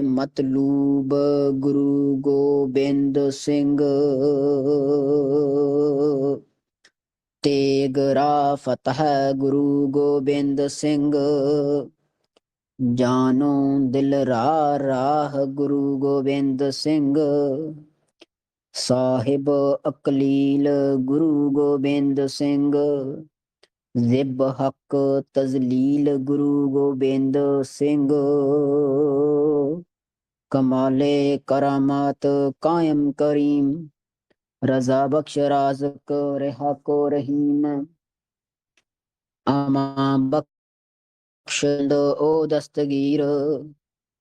ਮਤਲੂਬ ਗੁਰੂ ਗੋਬਿੰਦ ਸਿੰਘ। ਤੇਗਰਾ ਫਤਹ ਗੁਰੂ ਗੋਬਿੰਦ ਸਿੰਘ। ਜਾਨੋ ਦਿਲ ਰਾ ਰਾਹ ਗੁਰੂ ਗੋਬਿੰਦ ਸਿੰਘ। ਸਾਹਿਬ ਅਕਲੀਲ ਗੁਰੂ ਗੋਬਿੰਦ ਸਿੰਘ। ਜ਼ਿਬ ਹੱਕ ਤਜ਼ਲੀਲ ਗੁਰੂ ਗੋਬਿੰਦ ਸਿੰਘ। ਕਮਾਲੇ ਕਰਾਮਾਤ ਕਾਇਮ ਕਰੀਮ, ਰਜ਼ਾ ਬਖਸ਼ ਰਾਜ਼ਕ ਰਿਹਾ ਕੋ ਰਹੀਮ। ਆਮਾ ਬਖਸ਼ੰਦ ਓ ਦਸਤਗੀਰ,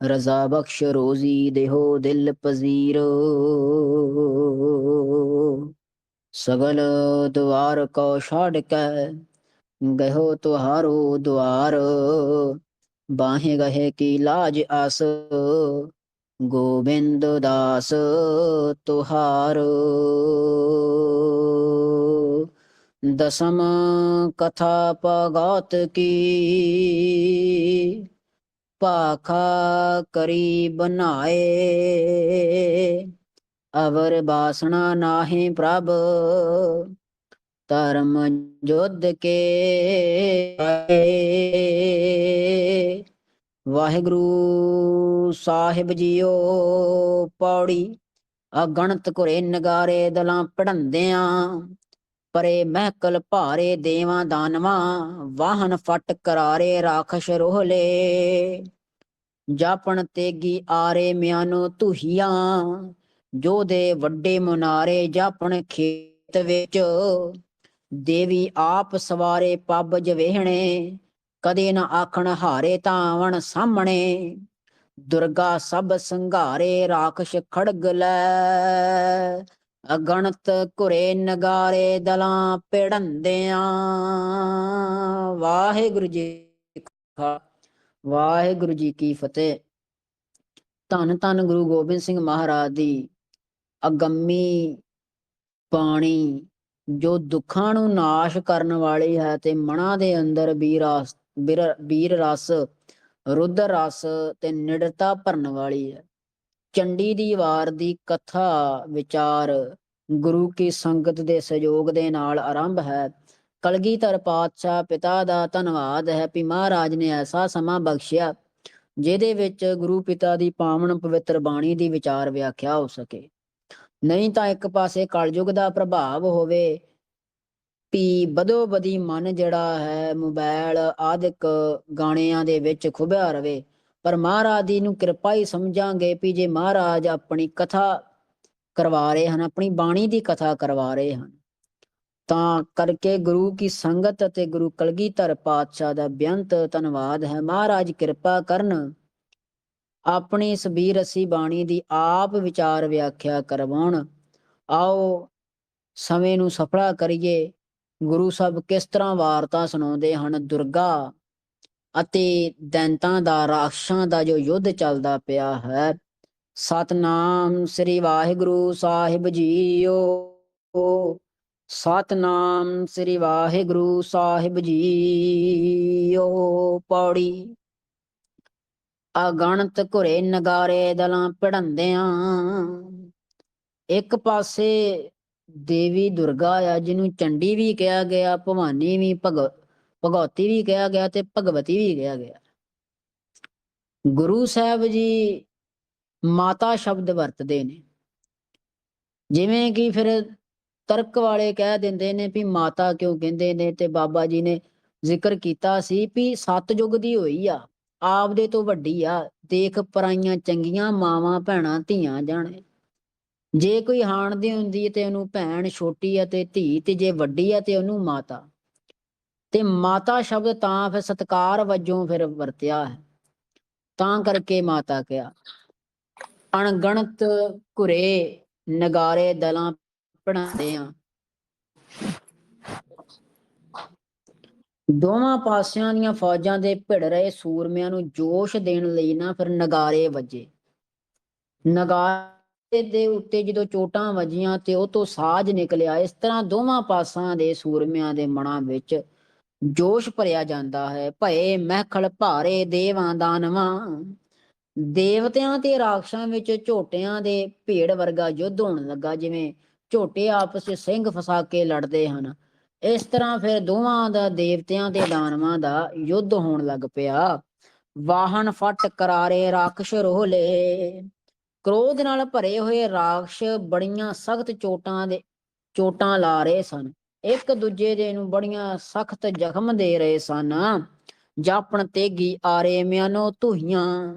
ਰਜ਼ਾ ਬਖਸ਼ ਰੋਜ਼ੀ ਦੇਹੋ ਦਿਲ ਪਜ਼ੀਰ। ਸਗਲ ਦੁਆਰ ਕੋ ਛੱਡ ਕੇ ਗਹੋ ਤੁਹਾਰੋ ਦੁਆਰ, ਬਾਹੇ ਗਹੇ ਕੀ ਲਾਜ ਆਸ, ਗੋਬਿੰਦ ਦਾਸ ਤੁਹਾਰ। ਦਸਮ ਕਥਾ ਭਗਤ ਕੀ ਪਾਖਾ ਕਰੀ ਬਨਾਏ ਅਵਰ ਬਾਸਣਾ ਨਾਹੀ ਪ੍ਰਭ ਧਰਮ ਜੁਧ ਕੇ ਵਾਹਿਗੁਰੂ ਸਾਹਿਬ ਜੀਓ ਪੌੜੀ, ਅਗਣਤ ਘੁਰੇ ਨਗਾਰੇ ਦਲਾਂ ਪੜੰਦਿਆਂ ਪਰੇ ਮਹਿਕਲ ਭਾਰੇ ਦੇਵਾਂ ਦਾਨਵਾਂ, ਵਾਹਨ ਫਟ ਕਰਾਰੇ ਰਾਖਸ਼ ਰੋਹਲੇ। ਜਾਪਣ ਤੇਗੀ ਆਰੇ ਮਿਆਨੋ ਤੁਹੀਆਂ ਜੋ ਦੇ ਵੱਡੇ ਮੁਨਾਰੇ ਜਾਪਣ ਖੇਤ ਵਿੱਚ ਦੇਵੀ ਆਪ ਸਵਾਰੇ ਪੱਬ ਜਵੇਹਣੇ, ਕਦੇ ਨਾ ਆਖਣ ਹਾਰੇ ਤਾਵਣ ਸਾਹਮਣੇ। ਦੁਰਗਾ ਸਭ ਸੰਘਾਰੇ ਰਾਖਸ਼ ਖੜਗ ਲੈ। ਅਗਣਤ ਘੁਰੇ ਨਗਾਰੇ ਦਲਾਂ ਪੜੰਦਿਆਂ ਵਾਹਿਗੁਰੂ ਜੀ ਵਾਹਿਗੁਰੂ ਜੀ ਕੀ ਫਤਿਹ। ਧੰਨ ਧੰਨ ਗੁਰੂ ਗੋਬਿੰਦ ਸਿੰਘ ਮਹਾਰਾਜ ਦੀ ਅਗੰਮੀ ਬਾਣੀ ਜੋ ਦੁੱਖਾਂ ਨੂੰ ਨਾਸ਼ ਕਰਨ ਵਾਲੀ ਹੈ ਤੇ ਮਨਾਂ ਦੇ ਅੰਦਰ ਵੀਰਾਸ ਵੀਰ- ਵੀਰ ਰਸ ਰੁਦਰ ਰਸ ਤੇ ਨਿਡਰਤਾ ਭਰਨ ਵਾਲੀ ਹੈ। ਚੰਡੀ ਦੀ ਵਾਰ ਦੀ ਕਥਾ ਵਿਚਾਰ ਗੁਰੂ ਕੀ ਸੰਗਤ ਦੇ ਸਹਿਯੋਗ ਦੇ ਨਾਲ ਆਰੰਭ ਹੈ। ਕਲਗੀਧਰ ਪਾਤਸ਼ਾਹ ਪਿਤਾ ਦਾ ਧੰਨਵਾਦ ਹੈ ਕਿ ਮਹਾਰਾਜ ਨੇ ਐਸਾ ਸਮਾਂ ਬਖਸ਼ਿਆ ਜਿਹਦੇ ਵਿੱਚ ਗੁਰੂ ਪਿਤਾ ਦੀ ਪਾਵਨ ਪਵਿੱਤਰ ਬਾਣੀ ਦੀ ਵਿਚਾਰ ਵਿਆਖਿਆ ਹੋ ਸਕੇ। ਨਹੀਂ ਤਾਂ ਇੱਕ ਪਾਸੇ ਕਲਯੁਗ ਦਾ ਪ੍ਰਭਾਵ ਹੋਵੇ। ਵੀ ਬਦੋ ਬਦੀ ਮਨ ਜਿਹੜਾ ਹੈ ਮੋਬਾਈਲ ਆਦਿਕ ਗਾਣਿਆਂ ਦੇ ਵਿੱਚ ਖੁਬਿਆ ਰਵੇ। ਪਰ ਮਹਾਰਾਜ ਦੀ ਨੂੰ ਕਿਰਪਾ ਹੀ ਸਮਝਾਂਗੇ ਵੀ ਜੇ ਮਹਾਰਾਜ ਆਪਣੀ ਕਥਾ ਕਰਵਾ ਰਹੇ ਹਨ, ਆਪਣੀ ਬਾਣੀ ਦੀ ਕਥਾ ਕਰਵਾ ਰਹੇ ਹਨ, ਤਾਂ ਕਰਕੇ ਗੁਰੂ ਕੀ ਸੰਗਤ ਅਤੇ ਗੁਰੂ ਕਲਗੀਧਰ ਪਾਤਸ਼ਾਹ ਦਾ ਬੇਅੰਤ ਧੰਨਵਾਦ ਹੈ। ਮਹਾਰਾਜ ਕਿਰਪਾ ਕਰਨ ਆਪਣੀ ਸਬੀਰ ਵੀਰ ਅਸੀਂ ਬਾਣੀ ਦੀ ਆਪ ਵਿਚਾਰ ਵਿਆਖਿਆ ਕਰਵਾਉਣ। ਆਓ ਸਮੇਂ ਨੂੰ ਸਫਲਾ ਕਰੀਏ। ਗੁਰੂ ਸਾਹਿਬ ਕਿਸ ਤਰ੍ਹਾਂ ਵਾਰਤਾ ਸੁਣਾਉਂਦੇ ਹਨ? ਦੁਰਗਾ ਅਤੇ ਦੈਂਤਾਂ ਦਾ, ਰਾਖਸ਼ਾਂ ਦਾ ਜੋ ਯੁੱਧ ਚੱਲਦਾ ਪਿਆ ਹੈ। ਸਤਨਾਮ ਸ੍ਰੀ ਵਾਹਿਗੁਰੂ ਸਾਹਿਬ ਜੀਓ। ਸਤਨਾਮ ਸ੍ਰੀ ਵਾਹਿਗੁਰੂ ਸਾਹਿਬ ਜੀਓ। ਪੌੜੀ ਅਗਣਤ ਘੁਰੇ ਨਗਾਰੇ ਦਲਾਂ ਪੜੰਦਿਆਂ ਇੱਕ ਪਾਸੇ ਦੇਵੀ ਦੁਰਗਾ ਆ, ਜਿਹਨੂੰ ਚੰਡੀ ਵੀ ਕਿਹਾ ਗਿਆ, ਭਵਾਨੀ ਵੀ ਭਗ ਭਗਵਤੀ ਵੀ ਕਿਹਾ ਗਿਆ ਤੇ ਭਗਵਤੀ ਵੀ ਕਿਹਾ ਗਿਆ। ਗੁਰੂ ਸਾਹਿਬ ਜੀ ਮਾਤਾ ਸ਼ਬਦ ਵਰਤਦੇ ਨੇ। ਜਿਵੇਂ ਕਿ ਫਿਰ ਤਰਕ ਵਾਲੇ ਕਹਿ ਦਿੰਦੇ ਨੇ ਵੀ ਮਾਤਾ ਕਿਉਂ ਕਹਿੰਦੇ ਨੇ ਤੇ ਬਾਬਾ ਜੀ ਨੇ ਜ਼ਿਕਰ ਕੀਤਾ ਸੀ ਵੀ ਸਤਜੁਗ ਦੀ ਹੋਈ ਆ। ਆਪਦੇ ਤੋਂ ਵੱਡੀ ਆ, ਦੇਖ ਪਰਾਈਆਂ ਚੰਗੀਆਂ ਮਾਵਾਂ, ਭੈਣਾਂ, ਧੀਆਂ ਜਾਣੇ। ਜੇ ਕੋਈ ਹਾਣਦੀ ਹੁੰਦੀ ਹੈ ਤੇ ਉਹਨੂੰ ਭੈਣ ਛੋਟੀ ਆ ਤੇ ਧੀ ਤੇ ਜੇ ਵੱਡੀ ਆ ਤੇ ਉਹਨੂੰ ਮਾਤਾ। ਤੇ ਮਾਤਾ ਸ਼ਬਦ ਤਾਂ ਫਿਰ ਸਤਕਾਰ ਵਜੋਂ ਫਿਰ ਵਰਤਿਆ ਹੈ। ਤਾਂ ਕਰਕੇ ਮਾਤਾ ਕਿਹਾ, ਅਣਗਣਤ ਘੁਰੇ ਨਗਾਰੇ ਦਲਾਂ ਪੜਾਉਂਦੇ ਆ। ਦੋਵਾਂ ਪਾਸਿਆਂ ਦੀਆਂ ਫੌਜਾਂ ਦੇ ਭਿੜ ਰਹੇ ਸੂਰਮਿਆਂ ਨੂੰ ਜੋਸ਼ ਦੇਣ ਲਈ ਨਾ ਫਿਰ ਨਗਾਰੇ ਵੱਜੇ। ਨਗਾਰੇ ਦੇ ਉੱਤੇ ਜਦੋਂ ਚੋਟਾਂ ਵੱਜੀਆਂ ਤੇ ਉਹ ਤੋਂ ਸਾਜ ਨਿਕਲਿਆ, ਇਸ ਤਰ੍ਹਾਂ ਦੋਵਾਂ ਪਾਸਾਂ ਦੇ ਸੂਰਮਿਆਂ ਦੇ ਮਨਾਂ ਵਿੱਚ ਜੋਸ਼ ਭਰਿਆ ਜਾਂਦਾ ਹੈ। ਭਏ ਮਹਿਖਲ ਭਾਰੇ ਦੇਵਾਂ ਦਾਨਵਾਂ, ਦੇਵਤਿਆਂ ਤੇ ਰਾਖਸ਼ਾਂ ਵਿੱਚ ਝੋਟਿਆਂ ਦੇ ਭੇੜ ਵਰਗਾ ਯੁੱਧ ਹੋਣ ਲੱਗਾ, ਜਿਵੇਂ ਝੋਟੇ ਆਪਸ ਵਿੱਚ ਸਿੰਘ ਫਸਾ ਕੇ ਲੜਦੇ ਹਨ। ਇਸ ਤਰ੍ਹਾਂ ਫਿਰ ਦੋਵਾਂ ਦਾ ਦੇਵਤਿਆਂ ਤੇ ਦਾਨਵਾਂ ਦਾ ਯੁੱਧ ਹੋਣ ਲੱਗ ਪਿਆ। ਵਾਹਨ ਫਟ ਕਰਾਰੇ ਰਾਖਸ਼ ਰੋਹਲੇ। ਕ੍ਰੋਧ ਨਾਲ ਭਰੇ ਹੋਏ ਰਾਖਸ਼ ਬੜੀਆਂ ਸਖਤ ਚੋਟਾਂ ਦੇ ਚੋਟਾਂ ਲਾ ਰਹੇ ਸਨ। ਇੱਕ ਦੂਜੇ ਦੇ ਨੂੰ ਬੜੀਆਂ ਸਖਤ ਜ਼ਖਮ ਦੇ ਰਹੇ ਸਨ। ਜਾਪਣ ਤੇਗੀ ਆਰੇ ਮਿਆਨੋ ਧੂਹੀਆਂ।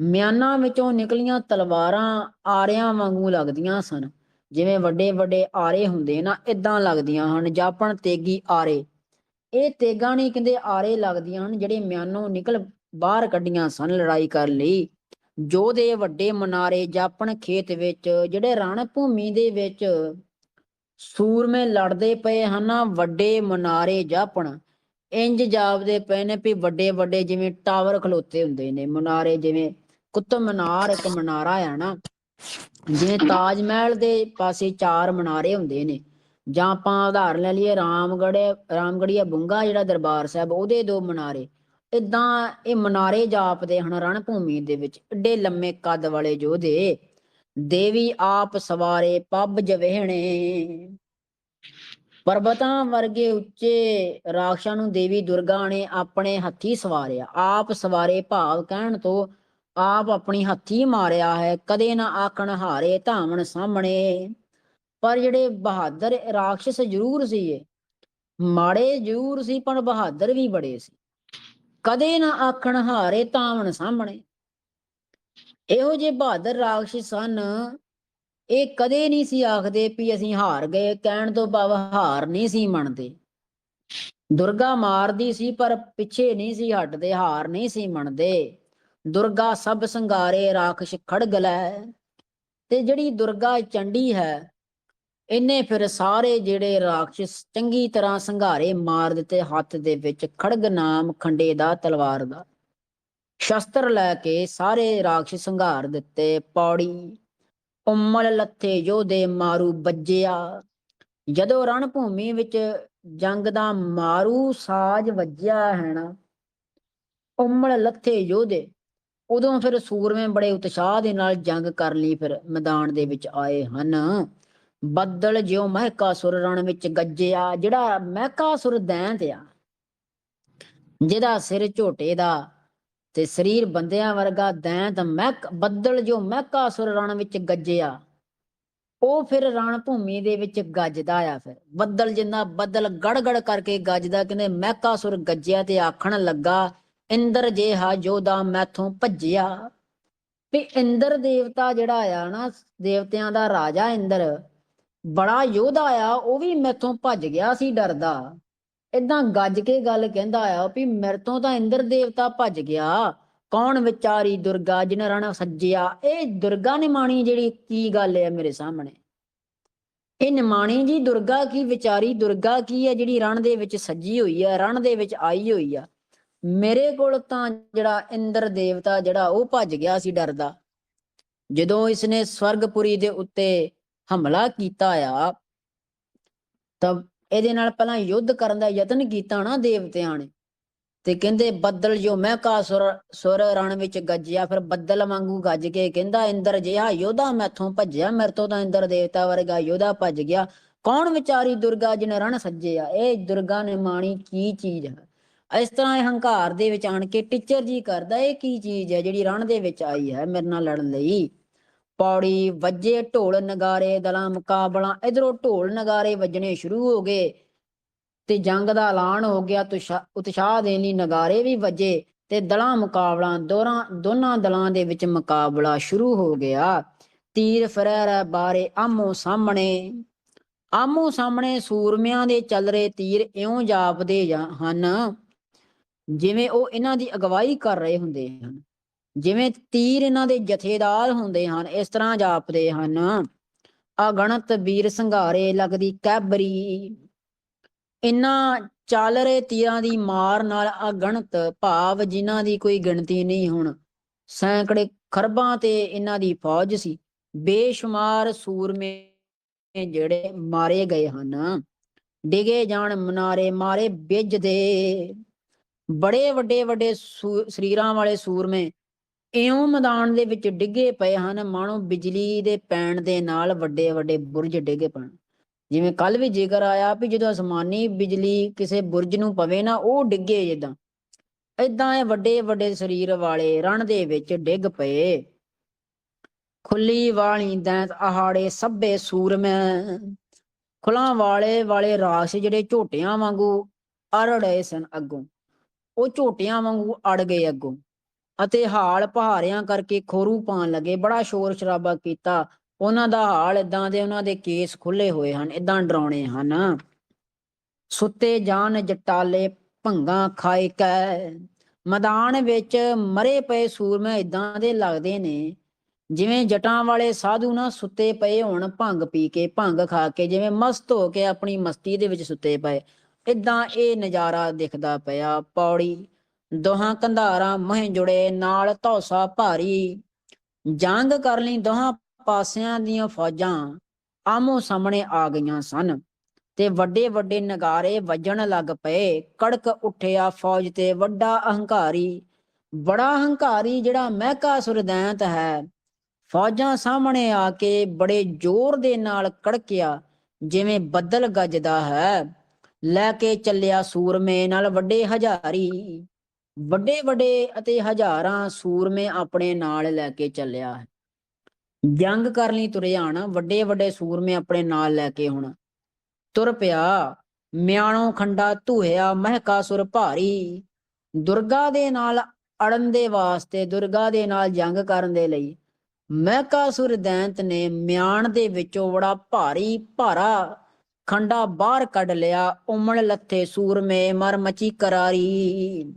ਮਿਆਨਾਂ ਵਿੱਚੋਂ ਨਿਕਲੀਆਂ ਤਲਵਾਰਾਂ ਆਰਿਆਂ ਵਾਂਗੂ ਲੱਗਦੀਆਂ ਸਨ। ਜਿਵੇਂ ਵੱਡੇ ਵੱਡੇ ਆਰੇ ਹੁੰਦੇ ਨਾ ਇਦਾਂ ਲੱਗਦੀਆਂ ਹਨ, ਜਾਪਣ ਤੇਗੀ ਆਰੇ। ਇਹ ਤੇਗਾਂ ਨਹੀਂ ਕਹਿੰਦੇ ਆਰੇ ਲੱਗਦੀਆਂ ਹਨ, ਜਿਹੜੇ ਮਿਆਨੋਂ ਨਿਕਲ ਬਾਹਰ ਕੱਢੀਆਂ ਸਨ ਲੜਾਈ ਕਰਨ ਲਈ। ਜੋ ਦੇ ਵੱਡੇ ਮਨਾਰੇ ਜਾਪਣ ਖੇਤ ਵਿੱਚ, ਜਿਹੜੇ ਰਣ ਭੂਮੀ ਦੇ ਵਿੱਚ ਸੂਰਮੇ ਲੜਦੇ ਪਏ ਹਨ ਵੱਡੇ ਮਨਾਰੇ ਜਾਪਣ। ਇੰਜ ਜਾਪਦੇ ਪਏ ਨੇ ਵੀ ਵੱਡੇ ਵੱਡੇ ਜਿਵੇਂ ਟਾਵਰ ਖਲੋਤੇ ਹੁੰਦੇ ਨੇ। ਮਨਾਰੇ ਜਿਵੇਂ ਕੁਤਬ ਮਨਾਰ ਇੱਕ ਮਨਾਰਾ ਆ ਨਾ ਜਿਵੇਂ ਤਾਜ ਮਹਿਲ ਦੇ ਪਾਸੇ ਚਾਰ ਮਨਾਰੇ ਹੁੰਦੇ ਨੇ, ਜਾਂ ਆਪਾਂ ਉਦਾਹਰਨ ਲੈ ਲਈਏ ਰਾਮਗੜ੍ਹ ਰਾਮਗੜੀਆ ਬੁੰਗਾ ਜਿਹੜਾ ਦਰਬਾਰ ਸਾਹਿਬ, ਉਹਦੇ ਦੋ ਮਨਾਰੇ। ਇਦਾਂ ਇਹ ਮਨਾਰੇ ਜਾਪਦੇ ਹਨ ਰਣ ਭੂਮੀ ਦੇ ਵਿੱਚ, ਏਡੇ ਲੰਮੇ ਕੱਦ ਵਾਲੇ ਯੋਧੇ। ਦੇਵੀ ਆਪ ਸਵਾਰੇ ਪੱਬ ਜਵਹਿਣੇ। ਪਰਬਤਾਂ ਵਰਗੇ ਉੱਚੇ ਰਾਖਸ਼ਾਂ ਨੂੰ ਦੇਵੀ ਦੁਰਗਾ ਨੇ ਆਪਣੇ ਹੱਥੀ ਸਵਾਰਿਆ। ਆਪ ਸਵਾਰੇ ਭਾਵ ਕਹਿਣ ਤੋਂ ਆਪ ਆਪਣੀ ਹੱਥੀ ਮਾਰਿਆ ਹੈ, ਕਦੇ ਨਾ ਆਖਣ ਹਾਰੇ ਧਾਵਣ ਸਾਹਮਣੇ। ਪਰ ਜਿਹੜੇ ਬਹਾਦਰ ਰਾਖਸ਼ ਜ਼ਰੂਰ ਸੀ ਇਹ ਮਾੜੇ ਜ਼ਰੂਰ ਸੀ, ਪਰ ਬਹਾਦਰ ਵੀ ਬੜੇ ਸੀ। ਕਦੇ ਨਾ ਆਖਣ ਹਾਰੇ ਧਾਵਣ ਸਾਹਮਣੇ। ਇਹੋ ਜਿਹੇ ਬਹਾਦਰ ਰਾਖਸ਼ ਸਨ, ਇਹ ਕਦੇ ਨਹੀਂ ਸੀ ਆਖਦੇ ਵੀ ਅਸੀਂ ਹਾਰ ਗਏ, ਕਹਿਣ ਤੋਂ ਭਾਵ ਹਾਰ ਨਹੀਂ ਸੀ ਮੰਨਦੇ। ਦੁਰਗਾ ਮਾਰਦੀ ਸੀ, ਪਰ ਪਿੱਛੇ ਨਹੀਂ ਸੀ ਹਟਦੇ, ਹਾਰ ਨਹੀਂ ਸੀ ਮੰਨਦੇ। ਦੁਰਗਾ ਸਭ ਸੰਘਾਰੇ ਰਾਖਸ਼ ਖੜਗ ਲੈ ਤੇ ਜਿਹੜੀ ਦੁਰਗਾ ਚੰਡੀ ਹੈ, ਇਹਨੇ ਫਿਰ ਸਾਰੇ ਜਿਹੜੇ ਰਾਖਸ਼ ਚੰਗੀ ਤਰ੍ਹਾਂ ਸੰਘਾਰੇ ਮਾਰ ਦਿੱਤੇ, ਹੱਥ ਦੇ ਵਿੱਚ ਖੜਗ ਨਾਮ ਖੰਡੇ ਦਾ, ਤਲਵਾਰ ਦਾ। ਸ਼ਸਤਰ ਲੈ ਕੇ ਸਾਰੇ ਰਾਖਸ਼ ਸੰਘਾਰ ਦਿੱਤੇ, ਪੌੜੀ ਉਮਲ ਲੱਥੇ ਯੋਧੇ ਮਾਰੂ ਵੱਜਿਆ ਜਦੋਂ ਰਣ ਭੂਮੀ ਵਿੱਚ ਜੰਗ ਦਾ ਮਾਰੂ ਸਾਜ ਵੱਜਿਆ ਹੈ ਨਾ ਉਮਲ ਲੱਥੇ ਯੋਧੇ ਉਦੋਂ ਫਿਰ ਸੂਰਮੇ ਬੜੇ ਉਤਸ਼ਾਹ ਦੇ ਨਾਲ ਜੰਗ ਕਰ ਲਈ ਫਿਰ ਮੈਦਾਨ ਦੇ ਵਿੱਚ ਆਏ ਹਨ। ਬੱਦਲ ਜਿਉ ਮਹਿਕਾਸੁਰ ਰਣ ਵਿੱਚ ਗੱਜਿਆ, ਜਿਹੜਾ ਮਹਿਕਾਸੁਰ ਦੈਂਤ ਆ, ਜਿਹਦਾ ਸਿਰ ਝੋਟੇ ਦਾ ਤੇ ਸਰੀਰ ਬੰਦਿਆਂ ਵਰਗਾ ਦੈਂਤ ਮਹਿਕ, ਬੱਦਲ ਜੋ ਮਹਿਕਾਸੁਰ ਰਣ ਵਿੱਚ ਗੱਜਿਆ, ਉਹ ਫਿਰ ਰਣ ਭੂਮੀ ਦੇ ਵਿੱਚ ਗੱਜਦਾ ਆ ਫਿਰ। ਬੱਦਲ ਜਿੰਨਾ ਬੱਦਲ ਗੜਗੜ ਕਰਕੇ ਗੱਜਦਾ, ਕਹਿੰਦੇ ਮਹਿਕਾਸੁਰ ਗੱਜਿਆ ਤੇ ਆਖਣ ਲੱਗਾ ਇੰਦਰ ਜਿਹਾ ਜੋਦਾ ਮੈਥੋਂ ਭੱਜਿਆ। ਵੀ ਇੰਦਰ ਦੇਵਤਾ ਜਿਹੜਾ ਆ ਨਾ, ਦੇਵਤਿਆਂ ਦਾ ਰਾਜਾ ਇੰਦਰ, ਬੜਾ ਯੋਧਾ ਆ, ਉਹ ਵੀ ਮੈਥੋਂ ਭੱਜ ਗਿਆ ਸੀ ਡਰਦਾ। ਇਦਾਂ ਗੱਜ ਕੇ ਗੱਲ ਕਹਿੰਦਾ ਆ ਵੀ ਮੇਰੇ ਤੋਂ ਤਾਂ ਇੰਦਰ ਦੇਵਤਾ ਭੱਜ ਗਿਆ। ਕੌਣ ਵਿਚਾਰੀ ਦੁਰਗਾ ਜਿਨ ਰਣ ਸੱਜਿਆ? ਇਹ ਦੁਰਗਾ ਨਿਮਾਣੀ ਜਿਹੜੀ ਕੀ ਗੱਲ ਹੈ ਮੇਰੇ ਸਾਹਮਣੇ? ਇਹ ਨਿਮਾਣੀ ਜੀ ਦੁਰਗਾ ਕੀ ਵਿਚਾਰੀ, ਦੁਰਗਾ ਕੀ ਹੈ ਜਿਹੜੀ ਰਣ ਦੇ ਵਿੱਚ ਸੱਜੀ ਹੋਈ ਹੈ ਰਣ ਦੇ ਵਿੱਚ ਆਈ ਹੋਈ ਆ? ਮੇਰੇ ਕੋਲ ਤਾਂ ਜਿਹੜਾ ਇੰਦਰ ਦੇਵਤਾ ਜਿਹੜਾ ਉਹ ਭੱਜ ਗਿਆ ਸੀ ਡਰਦਾ। ਜਦੋਂ ਇਸਨੇ ਸਵਰਗਪੁਰੀ ਦੇ ਉੱਤੇ ਹਮਲਾ ਕੀਤਾ ਆ, ਤਾਂ ਇਹਦੇ ਨਾਲ ਪਹਿਲਾਂ ਯੁੱਧ ਕਰਨ ਦਾ ਯਤਨ ਕੀਤਾ ਨਾ ਦੇਵਤਿਆਂ ਨੇ। ਤੇ ਕਹਿੰਦੇ, ਬੱਦਲ ਜੋ ਮਹਿਕਾ ਸੁਰ ਸੁਰ ਰਣ ਵਿੱਚ ਗੱਜਿਆ, ਫਿਰ ਬੱਦਲ ਵਾਂਗੂ ਗੱਜ ਕੇ ਕਹਿੰਦਾ, ਇੰਦਰ ਜਿਹਾ ਯੋਧਾ ਮੈਥੋਂ ਭੱਜਿਆ, ਮੇਰੇ ਤੋਂ ਤਾਂ ਇੰਦਰ ਦੇਵਤਾ ਵਰਗਾ ਯੋਧਾ ਭੱਜ ਗਿਆ। ਕੌਣ ਵਿਚਾਰੀ ਦੁਰਗਾ ਜਿਨ ਰਣ ਸੱਜਿਆ? ਇਹ ਦੁਰਗਾ ਨੇ ਮਾਣੀ ਕੀ ਚੀਜ਼ ਹੈ? ਇਸ ਤਰ੍ਹਾਂ ਇਹ ਹੰਕਾਰ ਦੇ ਵਿੱਚ ਆਣ ਕੇ ਟੀਚਰ ਜੀ ਕਰਦਾ, ਇਹ ਕੀ ਚੀਜ਼ ਹੈ ਜਿਹੜੀ ਰਣ ਦੇ ਵਿੱਚ ਆਈ ਹੈ ਮੇਰੇ ਨਾਲ ਲੜਨ ਲਈ? ਪੌੜੀ ਵੱਜੇ ਢੋਲ ਨਗਾਰੇ, ਦਲਾਂ ਮੁਕਾਬਲਾ, ਇਧਰੋਂ ਢੋਲ ਨਗਾਰੇ ਵੱਜਣੇ ਸ਼ੁਰੂ ਹੋ ਗਏ ਤੇ ਜੰਗ ਦਾ ਐਲਾਨ ਹੋ ਗਿਆ ਉਤਸ਼ਾਹ ਦੇ ਲਈ ਨਗਾਰੇ ਵੀ ਵੱਜੇ ਤੇ ਦਲਾਂ ਮੁਕਾਬਲਾ, ਦੋਰਾਂ, ਦੋਨਾਂ ਦਲਾਂ ਦੇ ਵਿੱਚ ਮੁਕਾਬਲਾ ਸ਼ੁਰੂ ਹੋ ਗਿਆ। ਤੀਰ ਫਰਹਿ ਬਾਰੇ ਆਮੋ ਸਾਹਮਣੇ ਆਮੋ ਸਾਹਮਣੇ ਸੂਰਮਿਆਂ ਦੇ ਚੱਲ ਰਹੇ ਤੀਰ ਇਉਂ ਜਾਪਦੇ ਜਾਂ ਹਨ। ਜਿਵੇਂ ਉਹ ਇਹਨਾਂ ਦੀ ਅਗਵਾਈ ਕਰ ਰਹੇ ਹੁੰਦੇ ਹਨ, ਜਿਵੇਂ ਤੀਰ ਇਹਨਾਂ ਦੇ ਜਥੇਦਾਰ ਹੁੰਦੇ ਹਨ, ਇਸ ਤਰ੍ਹਾਂ ਜਾਪਦੇ ਹਨ। ਅਗਣਤ ਵੀਰ ਸੰਘਾਰੇ ਲੱਗਦੀ ਕੈਬਰੀ ਇਨ੍ਹਾਂ ਚੱਲ ਰਹੇ ਤੀਰਾਂ ਦੀ ਮਾਰ ਨਾਲ ਅਗਣਤ ਭਾਵ ਜਿਨ੍ਹਾਂ ਦੀ ਕੋਈ ਗਿਣਤੀ ਨਹੀਂ ਹੁਣ, ਸੈਂਕੜੇ ਖਰਬਾਂ ਤੇ ਇਹਨਾਂ ਦੀ ਫੌਜ ਸੀ। ਬੇਸ਼ੁਮਾਰ ਸੂਰਮੇ ਜਿਹੜੇ ਮਾਰੇ ਗਏ ਹਨ, ਡਿਗੇ ਜਾਣ ਮਨਾਰੇ ਮਾਰੇ ਬਿਜਦੇ ਬੜੇ ਵੱਡੇ ਵੱਡੇ ਸੂ- ਸਰੀਰਾਂ ਵਾਲੇ ਸੂਰਮੇ ਇਉਂ ਮੈਦਾਨ ਦੇ ਵਿੱਚ ਡਿੱਗੇ ਪਏ ਹਨ, ਮਾਣੋ ਬਿਜਲੀ ਦੇ ਪੈਣ ਦੇ ਨਾਲ ਵੱਡੇ ਵੱਡੇ ਬੁਰਜ ਡਿੱਗੇ ਪਣ। ਜਿਵੇਂ ਕੱਲ ਵੀ ਜ਼ਿਕਰ ਆਇਆ ਵੀ ਜਦੋਂ ਅਸਮਾਨੀ ਬਿਜਲੀ ਕਿਸੇ ਬੁਰਜ ਨੂੰ ਪਵੇ ਨਾ, ਉਹ ਡਿੱਗੇ ਜਿੱਦਾਂ। ਇਦਾਂ ਇਹ ਵੱਡੇ ਵੱਡੇ ਸਰੀਰ ਵਾਲੇ ਰਣ ਦੇ ਵਿੱਚ ਡਿੱਗ ਪਏ। ਖੁੱਲੀ ਵਾਲੀ ਦੈਂਤ ਆਹਾੜੇ ਸਭੇ ਸੂਰਮੈ। ਖੁਲਾਂ ਵਾਲੇ ਵਾਲੇ ਰਾਸ਼ ਜਿਹੜੇ ਝੋਟਿਆਂ ਵਾਂਗੂ ਅਰੜੇ ਸਨ ਅੱਗੋਂ। ਉਹ ਝੋਟਿਆਂ ਵਾਂਗੂ ਅੜ ਗਏ ਅੱਗੋਂ ਅਤੇ ਹਾਲ ਪਹਾੜਿਆਂ ਕਰਕੇ ਖੋਰੂ ਪਾਣ ਲੱਗੇ। ਬੜਾ ਸ਼ੋਰ ਸ਼ਰਾਬਾ ਕੀਤਾ। ਉਹਨਾਂ ਦਾ ਹਾਲ ਇਦਾਂ ਦੇ ਉਹਨਾਂ ਦੇ ਕੇਸ ਖੁੱਲੇ ਹੋਏ ਹਨ ਇਦਾਂ ਡਰਾਉਣੇ ਹਨ। ਸੁੱਤੇ ਜਾਨ ਜਟਾਲੇ ਭੰਗਾ ਖਾਏ ਕੈ। ਮੈਦਾਨ ਵਿੱਚ ਮਰੇ ਪਏ ਸੂਰਮੇ ਇਦਾਂ ਦੇ ਲੱਗਦੇ ਨੇ ਜਿਵੇਂ ਜਟਾਂ ਵਾਲੇ ਸਾਧੂ ਨਾ ਸੁੱਤੇ ਪਏ ਹੋਣ, ਭੰਗ ਪੀ ਕੇ, ਭੰਗ ਖਾ ਕੇ, ਜਿਵੇਂ ਮਸਤ ਹੋ ਕੇ ਆਪਣੀ ਮਸਤੀ ਦੇ ਵਿੱਚ ਸੁੱਤੇ ਪਏ। ਇਦਾਂ ਇਹ ਨਜ਼ਾਰਾ ਦਿਖਦਾ ਪਿਆ। ਪੌੜੀ, ਦੋਹਾਂ ਕੰਧਾਰਾਂ ਮਹਿ ਜੁੜੇ, ਨਾਲ ਧੌਸਾ ਭਾਰੀ। ਜੰਗ ਕਰ ਲਈ ਦੋਹਾਂ ਪਾਸਿਆਂ ਦੀਆਂ ਫੌਜਾਂ ਆਮੋ ਸਾਹਮਣੇ ਆ ਗਈਆਂ ਸਨ ਤੇ ਵੱਡੇ ਵੱਡੇ ਨਗਾਰੇ ਵੱਜਣ ਲੱਗ ਪਏ। ਕੜਕ ਉੱਠਿਆ ਫੌਜ ਤੇ ਵੱਡਾ ਅਹੰਕਾਰੀ। ਬੜਾ ਹੰਕਾਰੀ ਜਿਹੜਾ ਮਹਿਕਾ ਸੁਰਦੈਂਤ ਹੈ। ਫੌਜਾਂ ਸਾਹਮਣੇ ਆ ਕੇ ਬੜੇ ਜ਼ੋਰ ਦੇ ਨਾਲ ਕੜਕਿਆ, ਜਿਵੇਂ ਬੱਦਲ ਗੱਜਦਾ ਹੈ। ਲੈ ਕੇ ਚੱਲਿਆ ਸੂਰਮੇ ਨਾਲ ਵੱਡੇ ਹਜ਼ਾਰੀ, ਵੱਡੇ ਵੱਡੇ ਅਤੇ ਹਜ਼ਾਰਾਂ ਸੂਰਮੇ ਆਪਣੇ ਨਾਲ ਲੈ ਕੇ ਚੱਲਿਆ। ਜੰਗ ਕਰਨ ਲਈ ਤੁਰਿਆ ਹਣ ਵੱਡੇ ਵੱਡੇ ਸੂਰਮੇ ਆਪਣੇ ਨਾਲ ਲੈ ਕੇ ਹੁਣ। ਤੁਰ ਪਿਆ, ਮਿਆਣੋ ਖੰਡਾ ਧੂਹਿਆ, ਮਹਿਕਾ ਸੁਰ ਭਾਰੀ। ਦੁਰਗਾ ਦੇ ਨਾਲ ਅੜਨ ਦੇ ਵਾਸਤੇ, ਦੁਰਗਾ ਦੇ ਨਾਲ ਜੰਗ ਕਰਨ ਦੇ ਲਈ ਮਹਿਕਾਸੁਰ ਦੈਂਤ ਨੇ ਮਿਆਣ ਦੇ ਵਿੱਚੋਂ ਬੜਾ ਭਾਰੀ ਭਾਰਾ ਖੰਡਾ ਬਾਹਰ ਕੱਢ ਲਿਆ, ਉਮੜ ਲੱਥੇ ਸੂਰਮੇ, ਮਰ ਮਚੀ ਕਰਾਰੀ।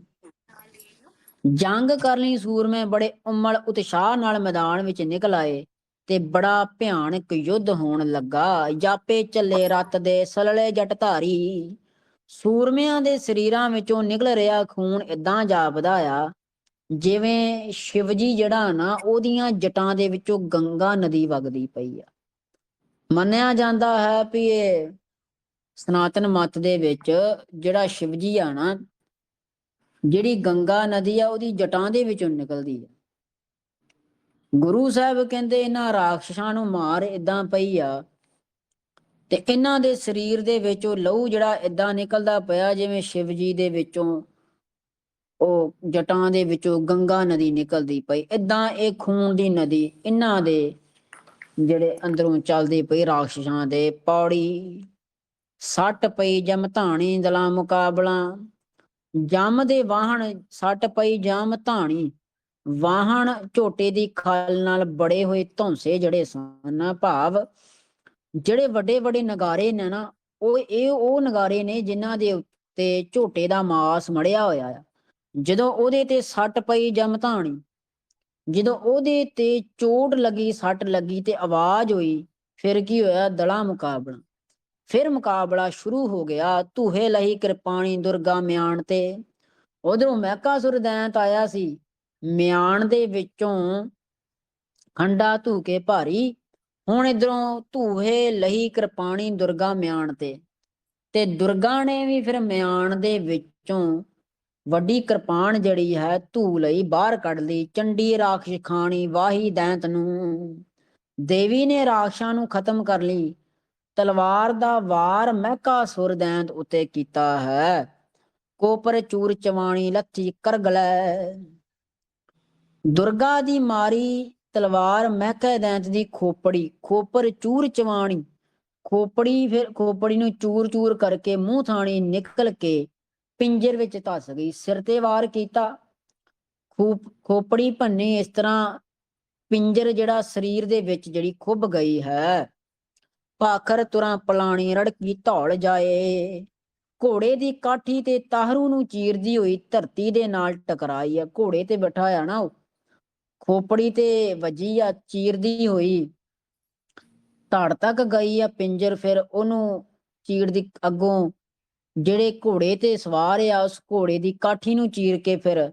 ਜੰਗ ਕਰ ਲਈ ਸੂਰਮੇ, ਬੜੇ ਉਮਲ ਉਤਸ਼ਾਹ ਨਾਲ ਮੈਦਾਨ ਵਿੱਚ ਨਿਕਲ ਆਏ ਤੇ ਬੜਾ ਭਿਆਨਕ ਯੁੱਧ ਹੋਣ ਲੱਗਾ। ਜਾਪੇ ਚੱਲੇ ਰੱਤ ਦੇ ਸਲਲੇ ਜਟ ਧਾਰੀ। ਸੂਰਮਿਆਂ ਦੇ ਸਰੀਰਾਂ ਵਿੱਚੋਂ ਨਿਕਲ ਰਿਹਾ ਖੂਨ ਇਦਾਂ ਜਾਪਦਾ ਆ, ਜਿਵੇਂ ਸ਼ਿਵਜੀ ਜਿਹੜਾ ਨਾ, ਉਹਦੀਆਂ ਜਟਾਂ ਦੇ ਵਿੱਚੋਂ ਗੰਗਾ ਨਦੀ ਵਗਦੀ ਪਈ ਆ। ਮੰਨਿਆ ਜਾਂਦਾ ਹੈ ਵੀ ਇਹ ਸਨਾਤਨ ਮਤ ਦੇ ਵਿੱਚ ਜਿਹੜਾ ਸ਼ਿਵਜੀ ਆ ਨਾ, ਜਿਹੜੀ ਗੰਗਾ ਨਦੀ ਆ, ਉਹਦੀ ਜਟਾਂ ਦੇ ਵਿੱਚੋਂ ਨਿਕਲਦੀ ਆ। ਗੁਰੂ ਸਾਹਿਬ ਕਹਿੰਦੇ ਇਹਨਾਂ ਰਾਖਸ਼ਾਂ ਨੂੰ ਮਾਰ ਇਦਾਂ ਪਈ ਆ ਤੇ ਇਹਨਾਂ ਦੇ ਸਰੀਰ ਦੇ ਵਿੱਚੋਂ ਲਹੂ ਜਿਹੜਾ ਇਦਾਂ ਨਿਕਲਦਾ ਪਿਆ ਜਿਵੇਂ ਸ਼ਿਵ ਜੀ ਦੇ ਵਿੱਚੋਂ ਉਹ ਜਟਾਂ ਦੇ ਵਿੱਚੋਂ ਗੰਗਾ ਨਦੀ ਨਿਕਲਦੀ ਪਈ। ਇਦਾਂ ਇਹ ਖੂਨ ਦੀ ਨਦੀ ਇਹਨਾਂ ਦੇ ਜਿਹੜੇ ਅੰਦਰੋਂ ਚੱਲਦੀ ਪਈ ਰਾਖਸ਼ਾਂ ਦੇ ਪੌੜੀ ਸੱਟ ਪਈ ਜਮ ਧਾਣੀ ਦਲਾ ਮੁਕਾਬਲਾ। ਜਮ ਦੇ ਵਾਹਣ ਸੱਟ ਪਈ ਜਮ ਧਾਣੀ। ਵਾਹਣ ਝੋਟੇ ਦੀ ਖਾਲ ਨਾਲ ਬੜੇ ਹੋਏ ਧੌਂਸੇ ਜਿਹੜੇ ਸਨ ਭਾਵ। ਜਿਹੜੇ ਵੱਡੇ ਵੱਡੇ ਨਗਾਰੇ ਨੇ ਨਾ, ਉਹ ਇਹ ਉਹ ਨਗਾਰੇ ਨੇ ਜਿਨ੍ਹਾਂ ਦੇ ਉੱਤੇ ਝੋਟੇ ਦਾ ਮਾਸ ਮੜਿਆ ਹੋਇਆ ਆ। ਜਦੋਂ ਉਹਦੇ ਤੇ ਸੱਟ ਪਈ ਜਮ ਧਾਣੀ, ਜਦੋਂ ਉਹਦੇ ਤੇ ਚੋਟ ਲੱਗੀ, ਸੱਟ ਲੱਗੀ ਤੇ ਆਵਾਜ਼ ਹੋਈ, ਫਿਰ ਕੀ ਹੋਇਆ? ਦਲਾ ਮੁਕਾਬਲਾ। ਫਿਰ ਮੁਕਾਬਲਾ ਸ਼ੁਰੂ ਹੋ ਗਿਆ। ਧੂਹੇ ਲਹੀ ਕਿਰਪਾਣੀ ਦੁਰਗਾ ਮਿਆਣ ਤੇ। ਉਧਰੋਂ ਮਹਿਕਾਸੁਰ ਦੈਂਤ ਆਇਆ ਸੀ। ਮਿਆਣ ਦੇ ਵਿੱਚੋਂ ਖੰਡਾ ਧੂ ਕੇ ਭਾਰੀ। ਹੁਣ ਇਧਰੋਂ ਧੂਹੇ ਲਹੀ ਕਿਰਪਾਣੀ ਦੁਰਗਾ ਮਿਆਣ ਤੇ। ਤੇ ਦੁਰਗਾ ਨੇ ਵੀ ਫਿਰ ਮਿਆਣ ਦੇ ਵਿੱਚੋਂ ਵੱਡੀ ਕਿਰਪਾਨ ਜਿਹੜੀ ਹੈ ਧੂ ਲਈ ਬਾਹਰ ਕੱਢ ਲਈ। ਚੰਡੀ ਰਾਖਸ਼ ਖਾਣੀ ਵਾਹੀ ਦੈਂਤ ਨੂੰ। ਦੇਵੀ ਨੇ ਰਾਖਸ਼ਾਂ ਨੂੰ ਖਤਮ ਕਰ ਲਈ। ਤਲਵਾਰ ਦਾ ਵਾਰ ਮਹਿਕਾ ਸੁਰ ਦੈਂਤ ਉਤੇ ਕੀਤਾ ਹੈ। ਕੋਪਰ ਚੂਰ ਚਵਾਣੀ ਲੱਥੀ ਕਰਗਲੈ। ਦੁਰਗਾ ਦੀ ਮਾਰੀ ਤਲਵਾਰ ਮਹਿਕਾ ਦੈਂਤ ਦੀ ਖੋਪੜੀ, ਖੋਪਰ ਚੂਰ ਚਵਾਣੀ। ਖੋਪੜੀ ਫਿਰ, ਖੋਪੜੀ ਨੂੰ ਚੂਰ ਚੂਰ ਕਰਕੇ ਮੂੰਹ ਥਾਣੀ ਨਿਕਲ ਕੇ ਪਿੰਜਰ ਵਿੱਚ ਧਸ ਗਈ, ਸਿਰ ਤੇ ਵਾਰ ਕੀਤਾ। ਖੂਪ, ਖੋਪੜੀ ਭੰਨੀ ਇਸ ਤਰ੍ਹਾਂ ਪਿੰਜਰ ਜਿਹੜਾ ਸਰੀਰ ਦੇ ਵਿੱਚ ਜਿਹੜੀ ਖੁੱਭ ਗਈ ਹੈ। ਭਾਖਰ ਤੁਰਾਂ ਪਲਾਣੀ ਰੜਕੀ ਧੌਲ ਜਾਏ। ਘੋੜੇ ਦੀ ਕਾਠੀ ਤੇ ਤਾਹਰੂ ਨੂੰ ਚੀਰਦੀ ਹੋਈ ਧਰਤੀ ਦੇ ਨਾਲ ਟਕਰਾਈ ਆ। ਘੋੜੇ ਤੇ ਬਿਠਾ ਆ ਨਾ ਉਹ। ਖੋਪੜੀ ਤੇ ਵੱਜੀ ਆ ਚੀਰਦੀ ਹੋਈ। ਧੜ ਤੱਕ ਗਈ ਆ ਪਿੰਜਰ, ਫਿਰ ਉਹਨੂੰ ਚੀਰਦੀ ਅੱਗੋਂ। ਜਿਹੜੇ ਘੋੜੇ ਤੇ ਸਵਾਰ ਆ, ਉਸ ਘੋੜੇ ਦੀ ਕਾਠੀ ਨੂੰ ਚੀਰ ਕੇ ਫਿਰ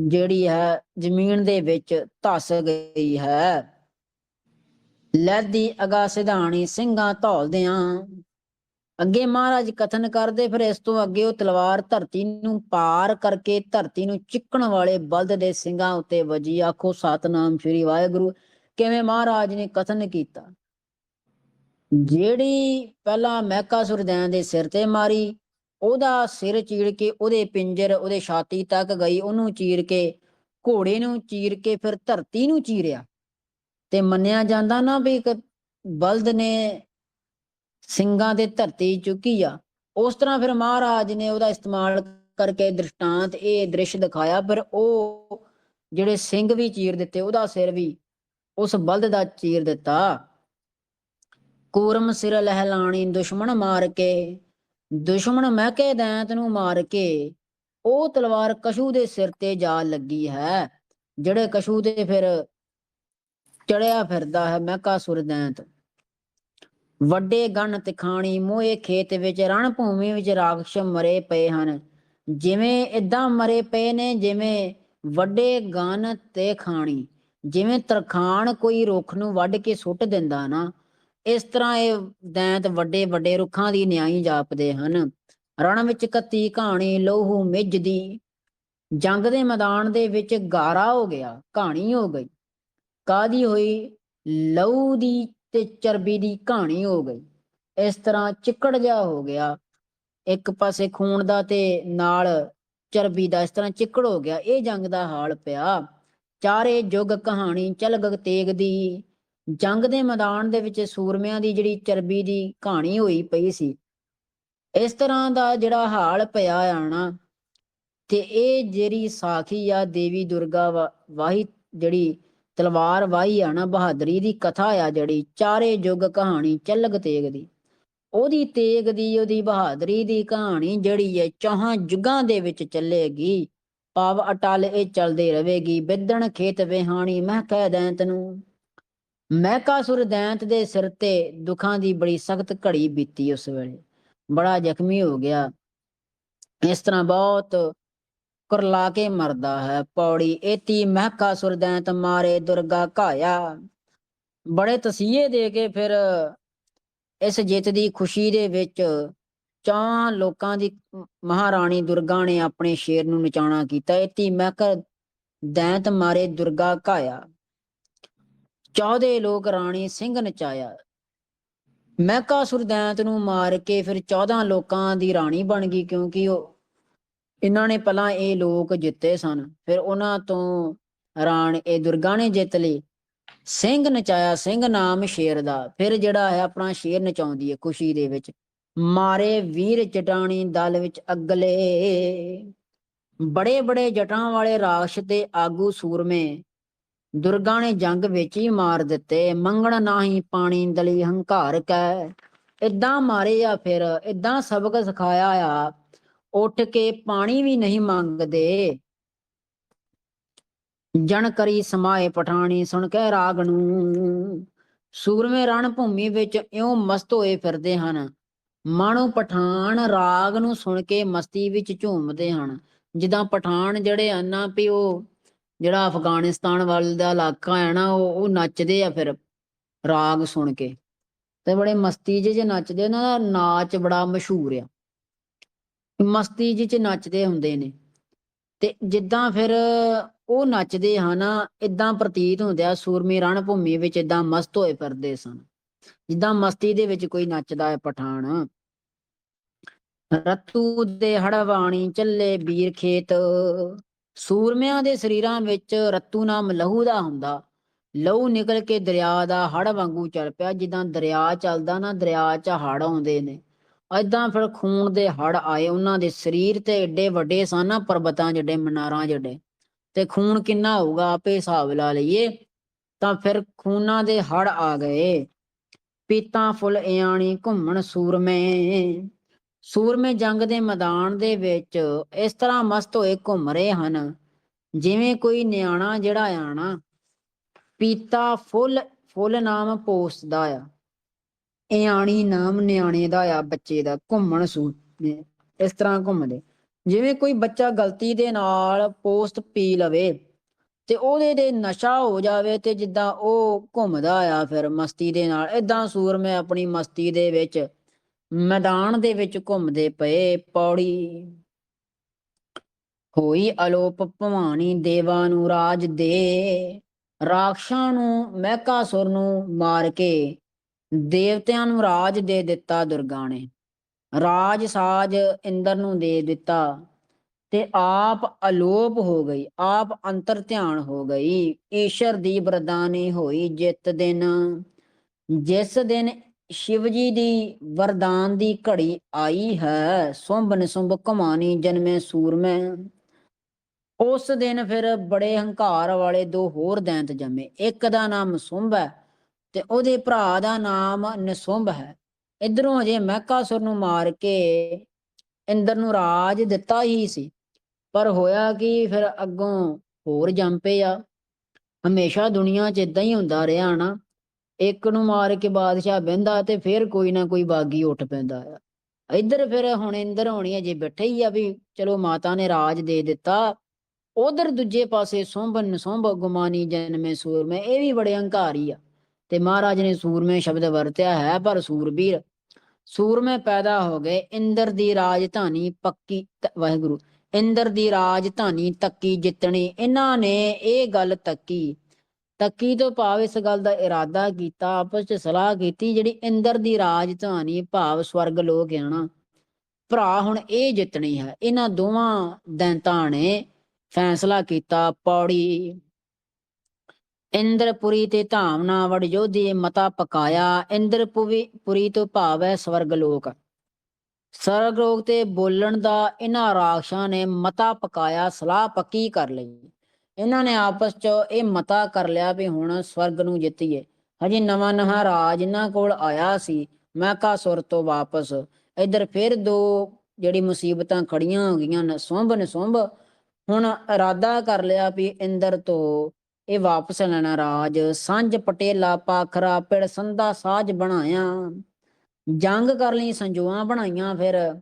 ਜਿਹੜੀ ਹੈ ਜ਼ਮੀਨ ਦੇ ਵਿੱਚ ਧਸ ਗਈ ਹੈ। ਲੈਦੀ ਅਗਾ ਸਿਧਾਣੀ ਸਿੰਘਾਂ ਧੌਲਦਿਆਂ ਅੱਗੇ ਮਹਾਰਾਜ ਕਥਨ ਕਰਦੇ, ਫਿਰ ਇਸ ਤੋਂ ਅੱਗੇ ਉਹ ਤਲਵਾਰ ਧਰਤੀ ਨੂੰ ਪਾਰ ਕਰਕੇ ਧਰਤੀ ਨੂੰ ਚਿੱਕਣ ਵਾਲੇ ਬਲਦ ਦੇ ਸਿੰਘਾਂ ਉੱਤੇ ਵਜੀ। ਆਖੋ, ਸਤਨਾਮ ਸ੍ਰੀ ਵਾਹਿਗੁਰੂ, ਕਿਵੇਂ ਮਹਾਰਾਜ ਨੇ ਕਥਨ ਕੀਤਾ? ਜਿਹੜੀ ਪਹਿਲਾਂ ਮਹਿਕਾ ਸੁਰਦੈਨ ਦੇ ਸਿਰ ਤੇ ਮਾਰੀ, ਉਹਦਾ ਸਿਰ ਚੀੜ ਕੇ ਉਹਦੇ ਪਿੰਜਰ, ਉਹਦੇ ਛਾਤੀ ਤੱਕ ਗਈ, ਉਹਨੂੰ ਚੀਰ ਕੇ ਘੋੜੇ ਨੂੰ ਚੀਰ ਕੇ ਫਿਰ ਧਰਤੀ ਨੂੰ ਚੀਰਿਆ। ਤੇ ਮੰਨਿਆ ਜਾਂਦਾ ਨਾ ਵੀ ਇੱਕ ਬਲਦ ਨੇ ਸਿੰਘਾਂ ਦੇ ਧਰਤੀ ਚੁੱਕੀ ਆ। ਉਸ ਤਰ੍ਹਾਂ ਫਿਰ ਮਹਾਰਾਜ ਨੇ ਉਹਦਾ ਇਸਤੇਮਾਲ ਕਰਕੇ ਦ੍ਰਿਸ਼ਟਾਂਤ ਇਹ ਦ੍ਰਿਸ਼ ਦਿਖਾਇਆ ਪਰ ਉਹ ਜਿਹੜੇ ਸਿੰਘ ਵੀ ਚੀਰ ਦਿੱਤੇ, ਉਹਦਾ ਸਿਰ ਵੀ ਉਸ ਬਲਦ ਦਾ ਚੀਰ ਦਿੱਤਾ। ਕੂਰਮ ਸਿਰ ਲਹਿਲਾਣੀ ਦੁਸ਼ਮਣ ਮਾਰ ਕੇ, ਦੁਸ਼ਮਣ ਮਹਿਕੇ ਦੈਂਤ ਨੂੰ ਮਾਰ ਕੇ, ਉਹ ਤਲਵਾਰ ਕਸ਼ੂ ਦੇ ਸਿਰ ਤੇ ਜਾ ਲੱਗੀ ਹੈ, ਜਿਹੜੇ ਕਸ਼ੂ ਦੇ ਫਿਰ ਚੜਿਆ ਫਿਰਦਾ ਹੈ ਮਹਿਕਾ ਸੁਰ ਦੈਂਤ ਵੱਡੇ ਗਣ ਤਿਖਾਣੀ ਮੋਏ ਖੇਤ ਵਿੱਚ ਰਣ ਭੂਮੀ ਵਿੱਚ ਰਾਖਸ਼ ਮਰੇ ਪਏ ਹਨ। ਜਿਵੇਂ ਇਦਾਂ ਮਰੇ ਪਏ ਨੇ, ਜਿਵੇਂ ਵੱਡੇ ਗਨ ਤੇ ਖਾਣੀ ਜਿਵੇਂ ਤਰਖਾਣ ਕੋਈ ਰੁੱਖ ਨੂੰ ਵੱਢ ਕੇ ਸੁੱਟ ਦਿੰਦਾ ਨਾ, ਇਸ ਤਰ੍ਹਾਂ ਇਹ ਦੈਂਤ ਵੱਡੇ ਵੱਡੇ ਰੁੱਖਾਂ ਦੀ ਨਿਆਈ ਜਾਪਦੇ ਹਨ। ਰਣ ਵਿੱਚ ਕੱਤੀ ਕਹਾਣੀ ਲੋਹੂ ਮਿੱਝਦੀ ਜੰਗ ਦੇ ਮੈਦਾਨ ਦੇ ਵਿੱਚ ਗਾਰਾ ਹੋ ਗਿਆ ਕਹਾਣੀ ਹੋ ਗਈ। ਕਾਦੀ ਹੋਈ? ਲਹੂ ਦੀ ਤੇ ਚਰਬੀ ਦੀ ਕਹਾਣੀ ਹੋ ਗਈ। ਇਸ ਤਰ੍ਹਾਂ ਚਿੱਕੜ ਜਿਹਾ ਹੋ ਗਿਆ। ਇੱਕ ਪਾਸੇ ਖੂਨ ਦਾ ਤੇ ਨਾਲ ਚਰਬੀ ਦਾ ਇਸ ਤਰ੍ਹਾਂ ਚਿੱਕੜ ਹੋ ਗਿਆ। ਇਹ ਜੰਗ ਦਾ ਹਾਲ ਪਿਆ। ਚਾਰੇ ਯੁੱਗ ਕਹਾਣੀ ਚਲਗ ਤੇਗ ਦੀ। ਜੰਗ ਦੇ ਮੈਦਾਨ ਦੇ ਵਿੱਚ ਸੂਰਮਿਆਂ ਦੀ ਜਿਹੜੀ ਚਰਬੀ ਦੀ ਕਹਾਣੀ ਹੋਈ ਪਈ ਸੀ। ਇਸ ਤਰ੍ਹਾਂ ਦਾ ਜਿਹੜਾ ਹਾਲ ਪਿਆ ਆਣਾ ਤੇ ਇਹ ਜਿਹੜੀ ਸਾਖੀ ਆ ਦੇਵੀ ਦੁਰਗਾ ਵਾਹੀ ਜਿਹੜੀ ਤਲਵਾਰ ਵਾਹੀ ਆ ਨਾ ਬਹਾਦਰੀ ਦੀ ਕਥਾ ਆ ਜਿਹੜੀ, ਚਾਰੇ ਯੁੱਗ ਕਹਾਣੀ ਚੱਲਗ ਤੇਗ ਦੀ। ਉਹਦੀ ਤੇਗ ਦੀ ਉਹਦੀ ਬਹਾਦਰੀ ਦੀ ਕਹਾਣੀ ਜਿਹੜੀ ਹੈ ਚੌਹਾਂ ਯੁੱਗਾਂ ਦੇ ਵਿੱਚ ਚੱਲੇਗੀ। ਪਾਵ ਅਟਲ ਇਹ ਚੱਲਦੇ ਰਹੇਗੀ ਬਿੱਦਣ ਖੇਤ ਵਿਹਾਣੀ ਮੈਂ ਕਹਿ ਦੈਂਤ ਨੂੰ। ਮਹਿਕਾਸੁਰ ਦੈਂਤ ਦੇ ਸਿਰ ਤੇ ਦੁੱਖਾਂ ਦੀ ਬੜੀ ਸਖਤ ਘੜੀ ਬੀਤੀ ਉਸ ਵੇਲੇ। ਬੜਾ ਜ਼ਖਮੀ ਹੋ ਗਿਆ। ਇਸ ਤਰ੍ਹਾਂ ਬਹੁਤ ਕੁਰਲਾ ਕੇ ਮਰਦਾ ਹੈ ਪੌੜੀ। ਏਤੀ ਮਹਿਕਾ ਦੈਂਤ ਮਾਰੇ ਦੁਰਗਾ ਘਾਇਆ। ਬੜੇ ਤਸੀਹੇ ਦੇ ਕੇ ਫਿਰ ਇਸ ਜਿੱਤ ਦੀ ਖੁਸ਼ੀ ਦੇ ਵਿੱਚ ਚਾਂ ਲੋਕਾਂ ਦੀ ਮਹਾਰਾਣੀ ਦੁਰਗਾ ਨੇ ਆਪਣੇ ਸ਼ੇਰ ਨੂੰ ਨਚਾਣਾ ਕੀਤਾ। ਏਤੀ ਮਹਿਕ ਦੈਂਤ ਮਾਰੇ ਦੁਰਗਾ ਘਾਇਆ। ਚੌਦੇ ਲੋਕ ਰਾਣੀ ਸਿੰਘ ਨਚਾਇਆ। ਮਹਿਕਾ ਦੈਂਤ ਨੂੰ ਮਾਰ ਕੇ ਫਿਰ 14 ਲੋਕਾਂ ਦੀ ਰਾਣੀ ਬਣ ਗਈ ਕਿਉਂਕਿ ਉਹ ਇਹਨਾਂ ਨੇ ਪਹਿਲਾਂ ਇਹ ਲੋਕ ਜਿੱਤੇ ਸਨ, ਫਿਰ ਉਹਨਾਂ ਤੋਂ ਰਾਣ ਇਹ ਦੁਰਗਾ ਨੇ ਜਿੱਤ ਲਈ। ਸਿੰਘ ਨਚਾਇਆ, ਸਿੰਘ ਨਾਮ ਸ਼ੇਰ ਦਾ ਫਿਰ ਜਿਹੜਾ ਹੈ ਆਪਣਾ ਸ਼ੇਰ ਨਚਾਉਂਦੀ ਹੈ ਖੁਸ਼ੀ ਦੇ ਵਿੱਚ। ਮਾਰੇ ਵੀਰ ਜਟਾਣੀ ਦਲ ਵਿੱਚ ਅਗਲੇ। ਬੜੇ ਬੜੇ ਜਟਾਂ ਵਾਲੇ ਰਾਸ਼ ਤੇ ਆਗੂ ਸੂਰਮੇ। ਦੁਰਗਾ ਨੇ ਜੰਗ ਵਿੱਚ ਹੀ ਮਾਰ ਦਿੱਤੇ, ਮੰਗਣ ਨਾਹੀ ਪਾਣੀ ਦਲੀ ਹੰਕਾਰ ਕੈ। ਇਦਾਂ ਮਾਰੇ ਆ ਫਿਰ ਇਦਾਂ ਸਬਕ ਸਿਖਾਇਆ ਆ ਉੱਠ ਕੇ ਪਾਣੀ ਵੀ ਨਹੀਂ ਮੰਗਦੇ। ਜਣ ਕਰੀ ਸਮਾਏ ਪਠਾਣੀ, ਸੁਣ ਕੇ ਰਾਗ ਨੂੰ। ਸੂਰਮੇ ਰਣ ਭੂਮੀ ਵਿੱਚ ਇਉਂ ਮਸਤ ਹੋਏ ਫਿਰਦੇ ਹਨ। ਮਾਣੋ ਪਠਾਨ ਰਾਗ ਨੂੰ ਸੁਣ ਕੇ ਮਸਤੀ ਵਿੱਚ ਝੂਮਦੇ ਹਨ। ਜਿੱਦਾਂ ਪਠਾਨ ਜਿਹੜੇ ਹਨ ਨਾ ਵੀ ਉਹ ਜਿਹੜਾ ਅਫਗਾਨਿਸਤਾਨ ਵੱਲ ਦਾ ਇਲਾਕਾ ਹੈ ਨਾ, ਉਹ ਉਹ ਨੱਚਦੇ ਆ ਫਿਰ ਰਾਗ ਸੁਣ ਕੇ। ਤੇ ਬੜੇ ਮਸਤੀ ਜੇ ਜੇ ਨੱਚਦੇ ਉਹਨਾਂ ਨਾਚ ਬੜਾ ਮਸ਼ਹੂਰ ਆ। ਮਸਤੀ ਜਿਹੇ 'ਚ ਨੱਚਦੇ ਹੁੰਦੇ ਨੇ। ਤੇ ਜਿੱਦਾਂ ਫਿਰ ਉਹ ਨੱਚਦੇ ਹਨ ਇਦਾਂ ਪ੍ਰਤੀਤ ਹੁੰਦਿਆ ਸੂਰਮੇ ਰਣ ਭੂਮੀ ਵਿੱਚ ਇਦਾਂ ਮਸਤ ਹੋਏ ਫਿਰਦੇ ਸਨ। ਜਿੱਦਾਂ ਮਸਤੀ ਦੇ ਵਿੱਚ ਕੋਈ ਨੱਚਦਾ ਹੈ ਪਠਾਨ। ਰਤੂ ਦੇ ਹੜਵਾਣੀ ਚੱਲੇ ਵੀਰ ਖੇਤ। ਸੂਰਮਿਆਂ ਦੇ ਸਰੀਰਾਂ ਵਿੱਚ ਰਤੂ ਨਾਮ ਲਹੂ ਦਾ ਹੁੰਦਾ। ਲਹੂ ਨਿਕਲ ਕੇ ਦਰਿਆ ਦਾ ਹੜ ਵਾਂਗੂ ਚੱਲ ਪਿਆ, ਜਿੱਦਾਂ ਦਰਿਆ ਚੱਲਦਾ ਨਾ, ਦਰਿਆ 'ਚ ਹੜ ਆਉਂਦੇ ਨੇ। ਏਦਾਂ ਫਿਰ ਖੂਨ ਦੇ ਹੜ ਆਏ, ਉਹਨਾਂ ਦੇ ਸਰੀਰ ਤੇ ਏਡੇ ਵੱਡੇ ਸਨ ਪਰਬਤਾਂ ਜਿਹੜੇ ਮਨਾਰਾਂ ਜਿਹੜੇ ਤੇ ਖੂਨ ਕਿੰਨਾ ਹੋਊਗਾ, ਆਪੇ ਹਿਸਾਬ ਲਾ ਲਈਏ। ਤਾਂ ਫਿਰ ਖੂਨਾਂ ਦੇ ਹੜ ਆ ਗਏ। ਪੀਤਾਂ ਫੁੱਲ ਇਆਣੀ ਘੁੰਮਣ ਸੂਰਮੇ। ਸੂਰਮੇ ਜੰਗ ਦੇ ਮੈਦਾਨ ਦੇ ਵਿੱਚ ਇਸ ਤਰ੍ਹਾਂ ਮਸਤ ਹੋਏ ਘੁੰਮ ਰਹੇ ਹਨ, ਜਿਵੇਂ ਕੋਈ ਨਿਆਣਾ ਜਿਹੜਾ ਆ ਨਾ, ਪੀਤਾ ਫੁੱਲ ਫੁੱਲ ਨਾਮ ਪੋਸਦਾ ਆ। ਇਆਣੀ ਨਾਮ ਨਿਆਣੇ ਦਾ ਆ, ਬੱਚੇ ਦਾ, ਘੁੰਮਣ ਸੂਰਮੇ ਇਸ ਤਰ੍ਹਾਂ ਘੁੰਮਦੇ। ਜਿਵੇਂ ਕੋਈ ਬੱਚਾ ਗਲਤੀ ਦੇ ਨਾਲ ਪੋਸਟ ਪੀ ਲਵੇ ਤੇ ਉਹਦੇ ਦੇ ਨਸ਼ਾ ਹੋ ਜਾਵੇ ਤੇ ਜਿੱਦਾਂ ਉਹ ਘੁੰਮਦਾ ਆ ਫਿਰ ਮਸਤੀ ਦੇ ਨਾਲ ਇਦਾਂ ਸੂਰਮੇ ਆਪਣੀ ਮਸਤੀ ਦੇ ਵਿੱਚ, ਮੈਦਾਨ ਦੇ ਵਿੱਚ ਘੁੰਮਦੇ ਪਏ, ਪੌੜੀ ਹੋਈ ਅਲੋਪ ਭਵਾਨੀ ਦੇਵਾ ਨੂੰ ਰਾਜ ਦੇ, ਰਾਖਸ਼ਾਂ ਨੂੰ ਮਹਿਕਾਸੁਰ ਨੂੰ ਮਾਰ ਕੇ ਦੇਵਤਿਆਂ ਨੂੰ ਰਾਜ ਦੇ ਦਿੱਤਾ ਦੁਰਗਾ ਨੇ। ਰਾਜ ਸਾਜ ਇੰਦਰ ਨੂੰ ਦੇ ਦਿੱਤਾ ਤੇ ਆਪ ਅਲੋਪ ਹੋ ਗਈ, ਆਪ ਅੰਤਰ ਧਿਆਨ ਹੋ ਗਈ। ਈਸ਼ਰ ਦੀ ਵਰਦਾਨੀ ਹੋਈ ਜਿਤ ਦਿਨ, ਜਿਸ ਦਿਨ ਸ਼ਿਵ ਜੀ ਦੀ ਵਰਦਾਨ ਦੀ ਘੜੀ ਆਈ ਹੈ, ਸੁੰਭ ਨਿਸੁੰਭ ਕਮਾਨੀ ਜਨਮੇ ਸੂਰਮੇ। ਉਸ ਦਿਨ ਫਿਰ ਬੜੇ ਹੰਕਾਰ ਵਾਲੇ ਦੋ ਹੋਰ ਦੈਂਤ ਜੰਮੇ, ਇੱਕ ਦਾ ਨਾਮ ਸੁੰਭ ਹੈ ਤੇ ਉਹਦੇ ਭਰਾ ਦਾ ਨਾਮ ਨਿਸੁੰਭ ਹੈ। ਇਧਰੋਂ ਹਜੇ ਮਹਿਕਾਸੁਰ ਨੂੰ ਮਾਰ ਕੇ ਇੰਦਰ ਨੂੰ ਰਾਜ ਦਿੱਤਾ ਹੀ ਸੀ। ਪਰ ਹੋਇਆ ਕਿ, ਫਿਰ ਅੱਗੋਂ ਹੋਰ ਜੰਪੇ ਆ। ਹਮੇਸ਼ਾ ਦੁਨੀਆ 'ਚ ਇਦਾਂ ਹੀ ਹੁੰਦਾ ਰਿਹਾ ਨਾ। ਇੱਕ ਨੂੰ ਮਾਰ ਕੇ ਬਾਦਸ਼ਾਹ ਬਹਿੰਦਾ ਤੇ ਫਿਰ ਕੋਈ ਨਾ ਕੋਈ ਬਾਗੀ ਉੱਠ ਪੈਂਦਾ ਆ। ਇੱਧਰ ਫਿਰ ਹੁਣ ਇੰਦਰ ਹੋਣੀ ਅਜੇ ਬੈਠੇ ਹੀ ਆ ਵੀ ਚਲੋ ਮਾਤਾ ਨੇ ਰਾਜ ਦੇ ਦਿੱਤਾ। ਉਧਰ ਦੂਜੇ ਪਾਸੇ ਸੋਂਬਨ ਸੋਂਬ ਗੁਮਾਨੀ ਜਨਮੇ ਸੂਰਮੇ, ਇਹ ਵੀ ਬੜੇ ਹੰਕਾਰੀ ਆ। ਤੇ ਮਹਾਰਾਜ ਨੇ ਸੂਰਮੇ ਸ਼ਬਦ ਵਰਤਿਆ ਹੈ, ਪਰ ਸੂਰਬੀਰ, ਸੂਰਮੇ ਪੈਦਾ ਹੋ ਗਏ, ਇੰਦਰ ਦੀ ਰਾਜਧਾਨੀ ਪੱਕੀ ਵਾਹਿਗੁਰੂ, ਇੰਦਰ ਦੀ ਰਾਜਧਾਨੀ ਤੱਕੀ ਜਿੱਤਣੀ, ਇਹਨਾਂ ਨੇ ਇਹ ਗੱਲ ਤੱਕੀ। ਤੱਕੀ ਤੋਂ ਭਾਵ ਇਸ ਗੱਲ ਦਾ ਇਰਾਦਾ ਕੀਤਾ, ਆਪਸ ਚ ਸਲਾਹ ਕੀਤੀ, ਜਿਹੜੀ ਇੰਦਰ ਦੀ ਰਾਜਧਾਨੀ ਭਾਵ ਸਵਰਗ ਲੋਕ ਹੈ ਨਾ ਭਰਾ ਹੁਣ ਇਹ ਜਿੱਤਣੀ ਹੈ। ਇਹਨਾਂ ਦੋਵਾਂ ਦੈਂਤਾਂ ਨੇ ਫੈਸਲਾ ਕੀਤਾ, ਪੌੜੀ ਇੰਦਰਪੁਰੀ ਤੇ ਧਾਮਨਾ ਵੜ ਯੋਧੇ ਮਤਾ ਪਕਾਇਆ ਇੰਦਰਪੁਰੀ ਪੁਰੀ ਤੋਂ ਭਾਵ ਹੈ ਸਵਰਗ ਲੋਕ। ਸਵਰਗ ਲੋਕ ਤੇ ਬੋਲਣ ਦਾ ਇਹਨਾਂ ਰਾਖਸ਼ਾਂ ਨੇ ਮਤਾ ਪਕਾਇਆ, ਸਲਾਹ ਪੱਕੀ ਕਰ ਲਈ। ਇਹਨਾਂ ਨੇ ਆਪਸ ਚ ਇਹ ਮਤਾ ਕਰ ਲਿਆ ਵੀ ਹੁਣ ਸਵਰਗ ਨੂੰ ਜਿੱਤੀਏ। ਹਜੇ ਨਵਾਂ ਨਹਾ ਰਾਜ ਇਹਨਾਂ ਕੋਲ ਆਇਆ ਸੀ ਮਹਿਕਾਸੁਰ ਤੋਂ ਵਾਪਸ। ਇਧਰ ਫਿਰ ਦੋ ਜਿਹੜੀ ਮੁਸੀਬਤਾਂ ਖੜੀਆਂ ਹੋ ਗਈਆਂ ਨੇ, ਸੁੰਭ ਨੇ ਸੁੰਭ ਹੁਣ ਇਰਾਦਾ ਕਰ ਲਿਆ ਵੀ ਇੰਦਰ ਤੋਂ ਇਹ ਵਾਪਸ ਲੈਣਾ ਰਾਜ। ਸਾਂਝ ਪਟੇਲਾ ਪਾਖਰਾ ਪਿੜ ਸੰਧਾ ਸਾਜ ਬਣਾਇਆ। ਜੰਗ ਕਰ ਲਈ ਸੰਜੋਆਂ ਬਣਾਈਆਂ ਫਿਰ।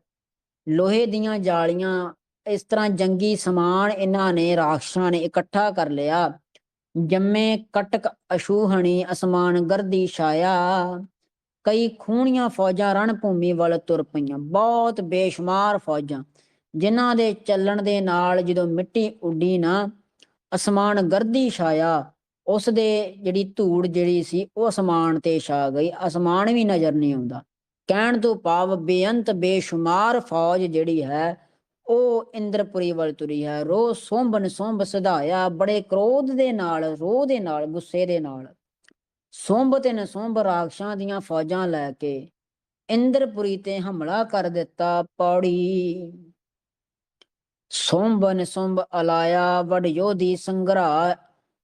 ਲੋਹੇ ਦੀਆਂ ਜਾਲੀਆਂ, ਇਸ ਤਰ੍ਹਾਂ ਜੰਗੀ ਸਮਾਨ ਇਹਨਾਂ ਨੇ, ਰਾਖਸ਼ਾਂ ਨੇ ਇਕੱਠਾ ਕਰ ਲਿਆ। ਜੰਮੇ ਕਟਕ ਅਸ਼ੂਹਣੀ ਅਸਮਾਨ ਗਰਦੀ ਛਾਇਆ। ਕਈ ਖੂਣੀਆਂ ਫੌਜਾਂ ਰਣ ਭੂਮੀ ਵੱਲ ਤੁਰ ਪਈਆਂ। ਬਹੁਤ ਬੇਸ਼ੁਮਾਰ ਫੌਜਾਂ, ਜਿਨ੍ਹਾਂ ਦੇ ਚੱਲਣ ਦੇ ਨਾਲ ਜਦੋਂ ਮਿੱਟੀ ਉੱਡੀ ਨਾ ਅਸਮਾਨ ਗਰਦੀ ਛਾਇਆ। ਉਸ ਦੇ ਜਿਹੜੀ ਧੂੜ ਜਿਹੜੀ ਸੀ, ਉਹ ਅਸਮਾਨ ਤੇ ਛਾ ਗਈ। ਅਸਮਾਨ ਵੀ ਨਜ਼ਰ ਨਹੀਂ ਆਉਂਦਾ। ਕਹਿਣ ਤੋਂ ਭਾਵ ਬੇਅੰਤ, ਬੇਸ਼ੁਮਾਰ ਫੌਜ ਜਿਹੜੀ ਹੈ, ਉਹ ਇੰਦਰਪੁਰੀ ਵੱਲ ਤੁਰੀ ਹੈ। ਰੋ ਸੋਂਬਨ ਸੋਂਬ ਸਧਾਇਆ, ਬੜੇ ਕ੍ਰੋਧ ਦੇ ਨਾਲ, ਰੋਹ ਦੇ ਨਾਲ, ਗੁੱਸੇ ਦੇ ਨਾਲ। ਸੋਂਬ ਤੇ ਨਸੋਂਬ ਰਾਖਸ਼ਾਂ ਦੀਆਂ ਫੌਜਾਂ ਲੈ ਕੇ ਇੰਦਰਪੁਰੀ ਤੇ ਹਮਲਾ ਕਰ ਦਿੱਤਾ ਪੌੜੀ। ਸੋਂਬ ਨਸੋਂਬ ਅਲਾਇਆ, ਵਡ ਯੋਧੀ ਸੰਗਰਾ,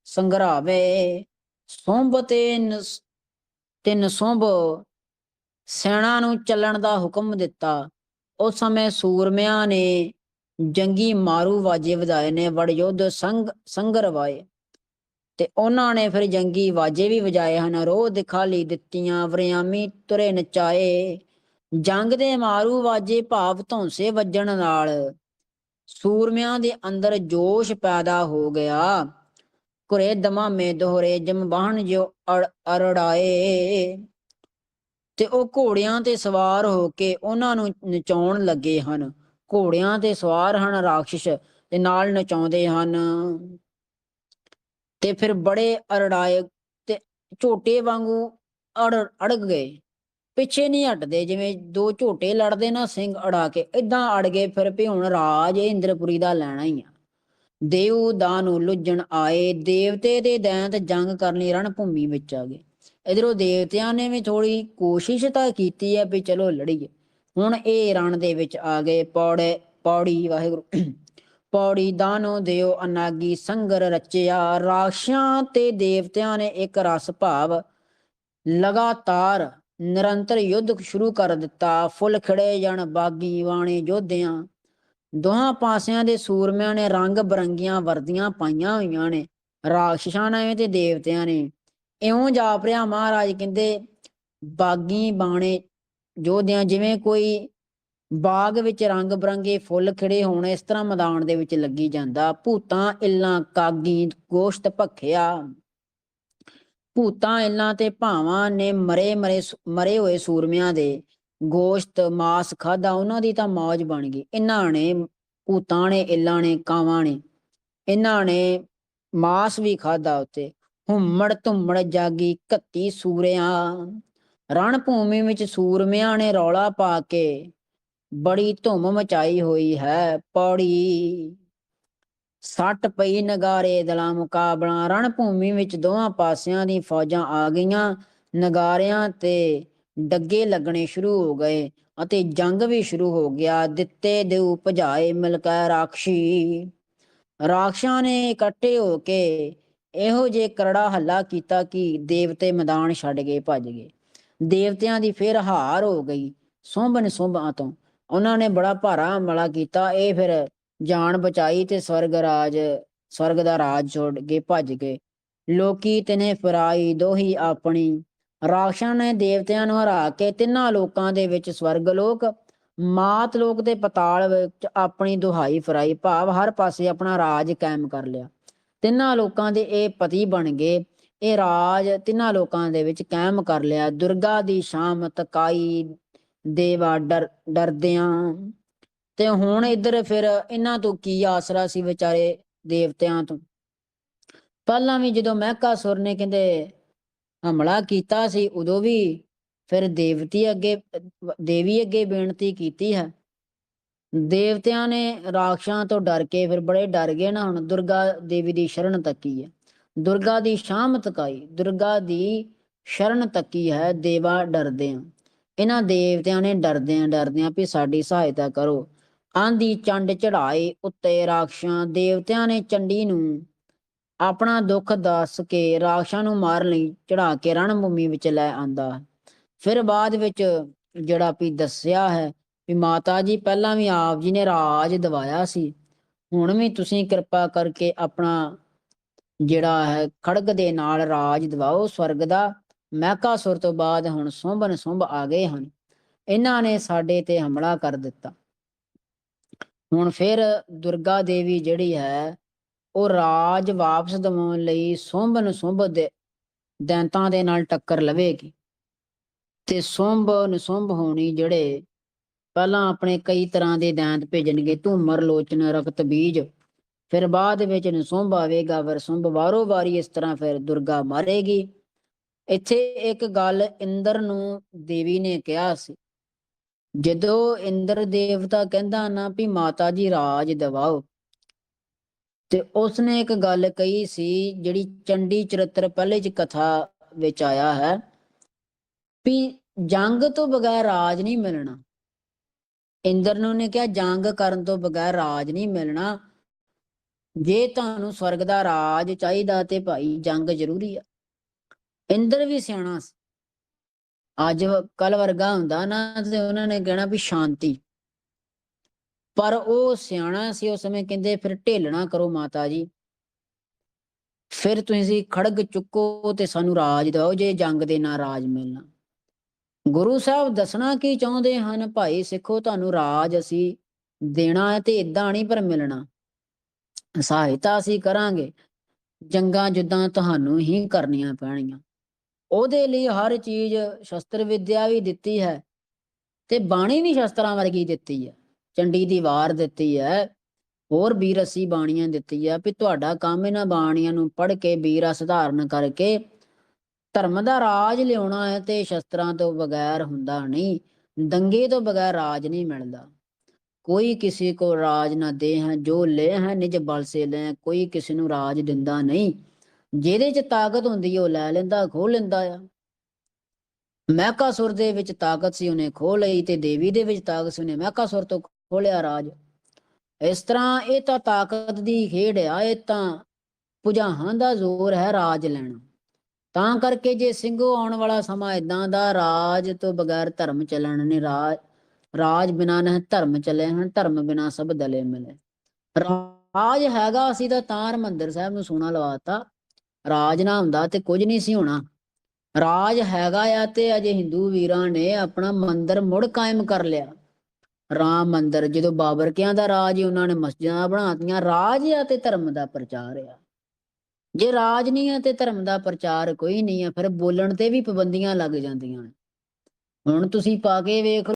ਸੰਗਰਾਵੇ। ਸੋਂਬ ਤੇ ਨਸ ਤੇ ਨਸੋਂਬ ਸੈਨਾ ਨੂੰ ਚੱਲਣ ਦਾ ਹੁਕਮ ਦਿੱਤਾ। ਉਸ ਸਮੇਂ ਸੂਰਮਿਆਂ ਨੇ ਜੰਗੀ ਮਾਰੂ ਵਾਜੇ ਵਜਾਏ ਨੇ ਵੜ ਯੁੱਧ ਸੰਗ ਸੰਗਰਵਾਏ ਤੇ ਉਹਨਾਂ ਨੇ ਫਿਰ ਜੰਗੀ ਵਾਜੇ ਵੀ ਵਜਾਏ ਹਨ ਰੋਹ ਦਿਖਾਲੀ ਦਿੱਤੀਆਂ, ਵਰਿਆਮੀ ਤੁਰੇ ਨਚਾਏ। ਜੰਗ ਦੇ ਮਾਰੂ ਵਾਜੇ ਭਾਵ ਧੌਂਸੇ ਵੱਜਣ ਨਾਲ ਸੂਰਮਿਆਂ ਦੇ ਅੰਦਰ ਜੋਸ਼ ਪੈਦਾ ਹੋ ਗਿਆ। ਕੁਰੇ ਦਮਾ ਦੋਹਰੇ ਜਮ ਬਾਹਣ ਜੋ ਅਰੜਾਏ। ਤੇ ਉਹ ਘੋੜਿਆਂ ਤੇ ਸਵਾਰ ਹੋ ਕੇ ਉਹਨਾਂ ਨੂੰ ਨਚਾਉਣ ਲੱਗੇ ਹਨ। ਘੋੜਿਆਂ ਤੇ ਸਵਾਰ ਹਨ ਰਾਖਸ਼ ਤੇ ਨਾਲ ਨਚਾਉਂਦੇ ਹਨ। ਤੇ ਫਿਰ ਬੜੇ ਅਰੜਾਏ ਤੇ ਝੋਟੇ ਵਾਂਗੂ ਅੜ, ਅੜਗ ਗਏ। ਪਿੱਛੇ ਨਹੀਂ ਹਟਦੇ, ਜਿਵੇਂ ਦੋ ਝੋਟੇ ਲੜਦੇ ਨਾ ਸਿੰਘ ਅੜਾ ਕੇ ਇਦਾਂ ਅੜ ਗਏ, ਫਿਰ ਵੀ ਹੁਣ ਰਾਜ ਇਹ ਇੰਦਰਪੁਰੀ ਦਾ ਲੈਣਾ ਹੀ ਆ। ਦੇਵ ਦਾਨੂ ਲੁੱਜਣ ਆਏ, ਦੇਵਤੇ ਦੇ ਦੈਂਤ ਜੰਗ ਕਰਨ ਲਈ ਰਣ ਭੂਮੀ ਵਿੱਚ ਆ ਗਏ। ਇਧਰੋਂ ਦੇਵਤਿਆਂ ਨੇ ਵੀ ਥੋੜੀ ਕੋਸ਼ਿਸ਼ ਤਾਂ ਕੀਤੀ ਹੈ ਵੀ ਚਲੋ ਲੜੀਏ। ਹੁਣ ਇਹ ਰਣ ਦੇ ਵਿੱਚ ਆ ਗਏ, ਪੌੜੇ, ਪੌੜੀ ਵਾਹਿਗੁਰੂ, ਪੌੜੀ ਦਾਨੋ ਦਿਓ ਅਨਾਗੀ ਸੰਗਰ ਰਚਿਆ। ਰਾਸ਼ਾਂ ਤੇ ਦੇਵਤਿਆਂ ਨੇ ਇੱਕ ਰਸ ਭਾਵ, ਲਗਾਤਾਰ ਨਿਰੰਤਰ ਯੁੱਧ ਸ਼ੁਰੂ ਕਰ ਦਿੱਤਾ। ਫੁੱਲ ਖਿੜੇ ਜਣ, ਬਾਗੀ ਵਾਣੇ ਯੋਧਿਆਂ ਦੋਹਾਂ ਪਾਸਿਆਂ ਦੇ ਸੂਰਮਿਆਂ ਨੇ ਰੰਗ ਬਰੰਗੀਆਂ ਵਰਦੀਆਂ ਪਾਈਆਂ ਹੋਈਆਂ ਨੇ। ਰਾਖਸ਼ਾਂ ਨੇ ਤੇ ਦੇਵਤਿਆਂ ਨੇ। ਇਉਂ ਜਾਪ ਰਿਹਾ ਮਹਾਰਾਜ ਕਹਿੰਦੇ, ਬਾਗੀ ਬਾਣੇ ਯੋਧਿਆਂ ਜਿਵੇਂ ਕੋਈ ਬਾਗ ਵਿੱਚ ਰੰਗ ਬਰੰਗੇ ਫੁੱਲ ਖਿੜੇ ਹੋਣ, ਇਸ ਤਰ੍ਹਾਂ ਮੈਦਾਨ ਦੇ ਵਿੱਚ ਲੱਗੀ ਜਾਂਦਾ। ਭੂਤਾਂ ਇੱਲਾਂ ਕਾਗੀ, ਗੋਸ਼ਤ ਭਖਿਆ। ਭੂਤਾਂ ਇੱਲਾਂ ਤੇ ਭਾਵਾਂ ਨੇ ਮਰੇ ਮਰੇ ਮਰੇ ਹੋਏ ਸੂਰਮਿਆਂ ਦੇ ਗੋਸ਼ਤ, ਮਾਸ, ਖਾਦਾ ਉਹਨਾਂ ਦੀ ਤਾਂ ਮੌਜ ਬਣ ਗਈ। ਇਹਨਾਂ ਨੇ ਭੂਤਾਂ ਨੇ, ਇੱਲਾਂ ਨੇ, ਕਾਵਾਂ ਨੇ ਇਹਨਾਂ ਨੇ ਮਾਸ ਵੀ ਖਾਦਾ ਉੱਤੇ। ਹੁਮੜ ਧੁੰਮੜ ਜਾਗੀ ਕੱਤੀ ਸੂਰਿਆਂ। ਰਣ ਭੂਮੀ ਵਿੱਚ ਸੂਰਮਿਆਂ ਨੇ ਰੌਲਾ ਪਾ ਕੇ ਬੜੀ ਧੁੰਮ ਮਚਾਈ ਹੋਈ ਹੈ ਪੌੜੀ। ਸੱਟ ਪਈ ਨਗਾਰੇ ਦਲਾ ਮੁਕਾਬਲਾ ਰਣ ਭੂਮੀ ਵਿੱਚ ਦੋਹਾਂ ਪਾਸਿਆਂ ਦੀ ਫੌਜਾਂ ਆ ਗਈਆਂ। ਨਗਾਰਿਆਂ ਤੇ ਡੱਗੇ ਲੱਗਣੇ ਸ਼ੁਰੂ ਹੋ ਗਏ ਅਤੇ ਜੰਗ ਵੀ ਸ਼ੁਰੂ ਹੋ ਗਿਆ। ਦਿੱਤੇ ਦੇਉ ਭਜਾਏ ਮਿਲਕੈ ਰਾਖਸ਼ੀ। ਰਾਖਸ਼ਾਂ ਨੇ ਇਕੱਠੇ ਹੋ ਕੇ ਇਹੋ ਜੇ ਕਰੜਾ ਹੱਲਾ ਕੀਤਾ ਕਿ ਦੇਵਤੇ ਮੈਦਾਨ ਛੱਡ ਗਏ ਭੱਜ ਗਏ। ਦੇਵਤਿਆਂ ਦੀ ਫਿਰ ਹਾਰ ਹੋ ਗਈ। ਸੋਭਨ ਸੋਭਾਂ ਤੋਂ ਉਹਨਾਂ ਨੇ ਬੜਾ ਭਾਰਾ ਹਮਲਾ ਕੀਤਾ। ਇਹ ਫਿਰ ਜਾਨ ਬਚਾਈ ਤੇ ਸਵਰਗ ਰਾਜ, ਸਵਰਗ ਦਾ ਰਾਜ ਛੋੜ ਕੇ ਭੱਜ ਗਏ। ਲੋਕੀ ਤਨੇ ਫਰਾਈ, ਦੋਹੀ ਆਪਣੀ। ਰਾਖਸ਼ਾਂ ਨੇ ਦੇਵਤਿਆਂ ਨੂੰ ਹਰਾ ਕੇ ਤਿੰਨਾਂ ਲੋਕਾਂ ਦੇ ਵਿੱਚ ਸਵਰਗ ਲੋਕ, ਮਾਤ ਲੋਕ ਤੇ ਪਤਾਲ ਵਿੱਚ ਆਪਣੀ ਦੁਹਾਈ ਫਰਾਈ। ਭਾਵ ਹਰ ਪਾਸੇ ਆਪਣਾ ਰਾਜ ਕਾਇਮ ਕਰ ਲਿਆ। ਤਿੰਨਾਂ ਲੋਕਾਂ ਦੇ ਇਹ ਪਤੀ ਬਣ ਗਏ। ਇਹ ਰਾਜ ਤਿੰਨਾਂ ਲੋਕਾਂ ਦੇ ਵਿੱਚ ਕਾਇਮ ਕਰ ਲਿਆ। ਦੁਰਗਾ ਦੀ ਸ਼ਾਮ ਤਕਾਈ ਦੇਵਾ ਡਰ, ਡਰਦਿਆਂ ਤੇ ਹੁਣ ਇੱਧਰ ਫਿਰ ਇਹਨਾਂ ਤੋਂ ਕੀ ਆਸਰਾ ਸੀ ਵਿਚਾਰੇ ਦੇਵਤਿਆਂ ਤੋਂ? ਪਹਿਲਾਂ ਵੀ ਜਦੋਂ ਮਹਿਕਾਸੁਰ ਨੇ ਕਹਿੰਦੇ ਹਮਲਾ ਕੀਤਾ ਸੀ, ਉਦੋਂ ਵੀ ਫਿਰ ਦੇਵਤੀ ਅੱਗੇ, ਦੇਵੀ ਅੱਗੇ ਬੇਨਤੀ ਕੀਤੀ ਹੈ। ਦੇਵਤਿਆਂ ਨੇ ਰਾਖਸ਼ਾਂ ਤੋਂ ਡਰ ਕੇ ਫਿਰ ਬੜੇ ਡਰ ਗਏ ਨਾ, ਹੁਣ ਦੁਰਗਾ ਦੇਵੀ ਦੀ ਸ਼ਰਨ ਤੱਕੀ ਹੈ ਦੁਰਗਾ ਦੀ ਸ਼ਾਮ ਤਕਾਈ ਦੁਰਗਾ ਦੀ ਸ਼ਰਨ ਤੱਕੀ ਹੈ ਦੇਵਾ ਡਰਦੇ ਆ। ਇਹਨਾਂ ਦੇਵਤਿਆਂ ਨੇ ਡਰਦਿਆਂ ਡਰਦਿਆਂ ਵੀ ਸਾਡੀ ਸਹਾਇਤਾ ਕਰੋ। ਆਂਦੀ ਚੰਡ ਚੜਾਏ ਉੱਤੇ ਰਾਖਸ਼ਾਂ, ਦੇਵਤਿਆਂ ਨੇ ਚੰਡੀ ਨੂੰ ਆਪਣਾ ਦੁੱਖ ਦੱਸ ਕੇ ਰਾਖਸ਼ਾਂ ਨੂੰ ਮਾਰਨ ਲਈ ਚੜਾ ਕੇ ਰਣਭੂਮੀ ਵਿੱਚ ਲੈ ਆਂਦਾ। ਫਿਰ ਬਾਅਦ ਵਿੱਚ ਜਿਹੜਾ ਵੀ ਦੱਸਿਆ ਹੈ ਵੀ ਮਾਤਾ ਜੀ, ਪਹਿਲਾਂ ਵੀ ਆਪ ਜੀ ਨੇ ਰਾਜ ਦਿਵਾਇਆ ਸੀ, ਹੁਣ ਵੀ ਤੁਸੀਂ ਕਿਰਪਾ ਕਰਕੇ ਆਪਣਾ ਜਿਹੜਾ ਹੈ ਖੜਗ ਦੇ ਨਾਲ ਰਾਜ ਦਿਵਾਓ, ਸਵਰਗ ਦਾ ਮਹਿਕਾਸੁਰ ਤੋਂ ਬਾਅਦ ਹੁਣ ਸੋਭਨ ਸੁੰਭ ਆ ਗਏ ਹਨ। ਇਹਨਾਂ ਨੇ ਸਾਡੇ ਤੇ ਹਮਲਾ ਕਰ ਦਿੱਤਾ। ਹੁਣ ਫਿਰ ਦੁਰਗਾ ਦੇਵੀ ਜਿਹੜੀ ਹੈ, ਉਹ ਰਾਜ ਵਾਪਸ ਦਿਵਾਉਣ ਲਈ ਸੋਭਨ ਸੁੰਭ ਦੇ ਦੈਂਤਾਂ ਦੇ ਨਾਲ ਟੱਕਰ ਲਵੇਗੀ। ਤੇ ਸੁੰਭ ਨਸੁੰਭ ਹੋਣੀ ਜਿਹੜੇ ਪਹਿਲਾਂ ਆਪਣੇ ਕਈ ਤਰ੍ਹਾਂ ਦੇ ਦੈਂਤ ਭੇਜਣਗੇ, ਧੂਮਰ, ਲੋਚਨ, ਰਕਤ, ਬੀਜ, ਫਿਰ ਬਾਅਦ ਵਿੱਚ ਨਸੁੰਭ ਆਵੇਗਾ ਵਰਸੁੰਭ ਸੁੰਭ ਵਾਰੋ ਵਾਰੀ ਇਸ ਤਰ੍ਹਾਂ ਫਿਰ ਦੁਰਗਾ ਮਾਰੇਗੀ। ਇੱਥੇ ਇੱਕ ਗੱਲ ਇੰਦਰ ਨੂੰ ਦੇਵੀ ਨੇ ਕਿਹਾ ਸੀ ਜਦੋਂ ਇੰਦਰ ਦੇਵਤਾ ਕਹਿੰਦਾ ਨਾ ਵੀ ਮਾਤਾ ਜੀ ਰਾਜ ਦਿਵਾਓ, ਤੇ ਉਸਨੇ ਇੱਕ ਗੱਲ ਕਹੀ ਸੀ ਜਿਹੜੀ ਚੰਡੀ ਚਰਿੱਤਰ ਪਹਿਲੇ ਚ ਕਥਾ ਵਿੱਚ ਆਇਆ ਹੈ ਵੀ ਜੰਗ ਤੋਂ ਬਗੈਰ ਰਾਜ ਨਹੀਂ ਮਿਲਣਾ। ਇੰਦਰ ਨੂੰ ਨੇ ਕਿਹਾ ਜੰਗ ਕਰਨ ਤੋਂ ਬਗੈਰ ਰਾਜ ਨਹੀਂ ਮਿਲਣਾ। ਜੇ ਤੁਹਾਨੂੰ ਸਵਰਗ ਦਾ ਰਾਜ ਚਾਹੀਦਾ ਤੇ ਭਾਈ ਜੰਗ ਜ਼ਰੂਰੀ ਆ। ਇੰਦਰ ਵੀ ਸਿਆਣਾ ਸੀ। ਅੱਜ ਕੱਲ ਵਰਗਾ ਹੁੰਦਾ ਨਾ ਤੇ ਉਹਨਾਂ ਨੇ ਕਹਿਣਾ ਵੀ ਸ਼ਾਂਤੀ। ਪਰ ਉਹ ਸਿਆਣਾ ਸੀ ਉਸ ਸਮੇਂ ਕਹਿੰਦੇ ਫਿਰ ਢੇਲਣਾ ਕਰੋ ਮਾਤਾ ਜੀ। ਫਿਰ ਤੁਸੀਂ ਖੜਗ ਚੁੱਕੋ ਤੇ ਸਾਨੂੰ ਰਾਜ ਦਿਓ ਜੇ ਜੰਗ ਦੇ ਨਾਲ ਰਾਜ ਮਿਲਣਾ। ਗੁਰੂ ਸਾਹਿਬ ਦੱਸਣਾ ਕੀ ਚਾਹੁੰਦੇ ਹਨ? ਭਾਈ ਸਿੱਖੋ, ਤੁਹਾਨੂੰ ਰਾਜ ਅਸੀਂ ਦੇਣਾ ਹੈ ਤੇ ਇਦਾਂ ਨਹੀਂ ਪਰ ਮਿਲਣਾ। ਸਹਾਇਤਾ ਅਸੀਂ ਕਰਾਂਗੇ। ਜੰਗਾਂ ਜੁੱਦਾਂ ਤੁਹਾਨੂੰ ਹੀ ਕਰਨੀਆਂ ਪੈਣਗੀਆਂ। ਉਹਦੇ ਲਈ ਹਰ ਚੀਜ਼ ਸ਼ਸਤਰ ਵਿਦਿਆ ਵੀ ਦਿੱਤੀ ਹੈ ਤੇ ਬਾਣੀ ਵੀ ਸ਼ਸਤਰਾਂ ਵਰਗੀ ਦਿੱਤੀ ਹੈ। ਚੰਡੀ ਦੀ ਵਾਰ ਦਿੱਤੀ ਹੈ, ਹੋਰ ਬੀਰਸੀ ਬਾਣੀਆਂ ਦਿੱਤੀ ਹੈ ਵੀ ਤੁਹਾਡਾ ਕੰਮ ਇਹਨਾਂ ਬਾਣੀਆਂ ਨੂੰ ਪੜ੍ਹ ਕੇ ਬੀਰ ਸਧਾਰਨ ਕਰਕੇ ਧਰਮ ਦਾ ਰਾਜ ਲਿਆਉਣਾ ਹੈ ਤੇ ਸ਼ਸਤਰਾਂ ਤੋਂ ਬਗੈਰ ਹੁੰਦਾ ਨਹੀਂ, ਦੰਗੇ ਤੋਂ ਬਗੈਰ ਰਾਜ ਨਹੀਂ ਮਿਲਦਾ। ਕੋਈ ਕਿਸੇ ਕੋ ਰਾਜ ਨਾ ਦੇ ਹੈ ਜੋ ਲੈ ਹੈ ਨਿਜ ਬਲ ਸੇ ਲੈ, ਕੋਈ ਕਿਸੇ ਨੂੰ ਰਾਜ ਦਿੰਦਾ ਨਹੀਂ। ਜਿਹਦੇ ਚ ਤਾਕਤ ਹੁੰਦੀ ਉਹ ਲੈ ਲੈਂਦਾ, ਖੋਹ ਲੈਂਦਾ ਆ। ਮਹਿਕਾਸੁਰ ਦੇ ਵਿੱਚ ਤਾਕਤ ਸੀ, ਉਹਨੇ ਖੋਹ ਲਈ ਤੇ ਦੇਵੀ ਦੇ ਵਿੱਚ ਤਾਕਤ ਸੀ, ਉਹਨੇ ਮਹਿਕਾਸੁਰ ਤੋਂ ਖੋਲਿਆ ਰਾਜ। ਇਸ ਤਰ੍ਹਾਂ ਇਹ ਤਾਂ ਤਾਕਤ ਦੀ ਖੇਡ ਆ, ਇਹ ਤਾਂ ਭੁਜਾਹਾਂ ਦਾ ਜ਼ੋਰ ਹੈ ਰਾਜ ਲੈਣਾ। ਤਾਂ ਕਰਕੇ ਜੇ ਸਿੰਘੋ ਆਉਣ ਵਾਲਾ ਸਮਾਂ ਇਦਾਂ ਦਾ, ਰਾਜ ਤੋਂ ਬਗੈਰ ਧਰਮ ਚੱਲਣ ਨੇ ਰਾਜ ਰਾਜ ਬਿਨਾ ਨਾ ਧਰਮ ਚੱਲੇ ਹਨ, ਧਰਮ ਬਿਨਾ ਸਭ ਦਲੇ ਮਿਲੇ। ਰਾਜ ਹੈਗਾ ਅਸੀਂ ਤਾਂ ਤਾਂ ਹਰਮੰਦਰ ਸਾਹਿਬ ਨੂੰ ਸੋਨਾ ਲਵਾਤਾ ਰਾਜ ਨਾ ਹੁੰਦਾ ਤੇ ਕੁਝ ਨਹੀਂ ਸੀ ਹੋਣਾ। ਰਾਜ ਹੈਗਾ ਆ ਤੇ ਅਜੇ ਹਿੰਦੂ ਵੀਰਾਂ ਨੇ ਆਪਣਾ ਮੰਦਿਰ ਮੁੜ ਕਾਇਮ ਕਰ ਲਿਆ। ਰਾਮ ਮੰਦਿਰ, ਜਦੋਂ ਬਾਬਰ ਕਿਆਂ ਦਾ ਰਾਜ ਉਹਨਾਂ ਨੇ ਮਸਜਿਦਾਂ ਬਣਾਤੀਆਂ। ਰਾਜ ਆ ਤੇ ਧਰਮ ਦਾ ਪ੍ਰਚਾਰ ਆ। ਜੇ ਰਾਜ ਨਹੀਂ ਹੈ ਤੇ ਧਰਮ ਦਾ ਪ੍ਰਚਾਰ ਕੋਈ ਨਹੀਂ ਹੈ ਫਿਰ ਬੋਲਣ ਤੇ ਵੀ ਪਾਬੰਦੀਆਂ ਲੱਗ ਜਾਂਦੀਆਂ ਨੇ। ਹੁਣ ਤੁਸੀਂ ਪਾ ਕੇ ਵੇਖ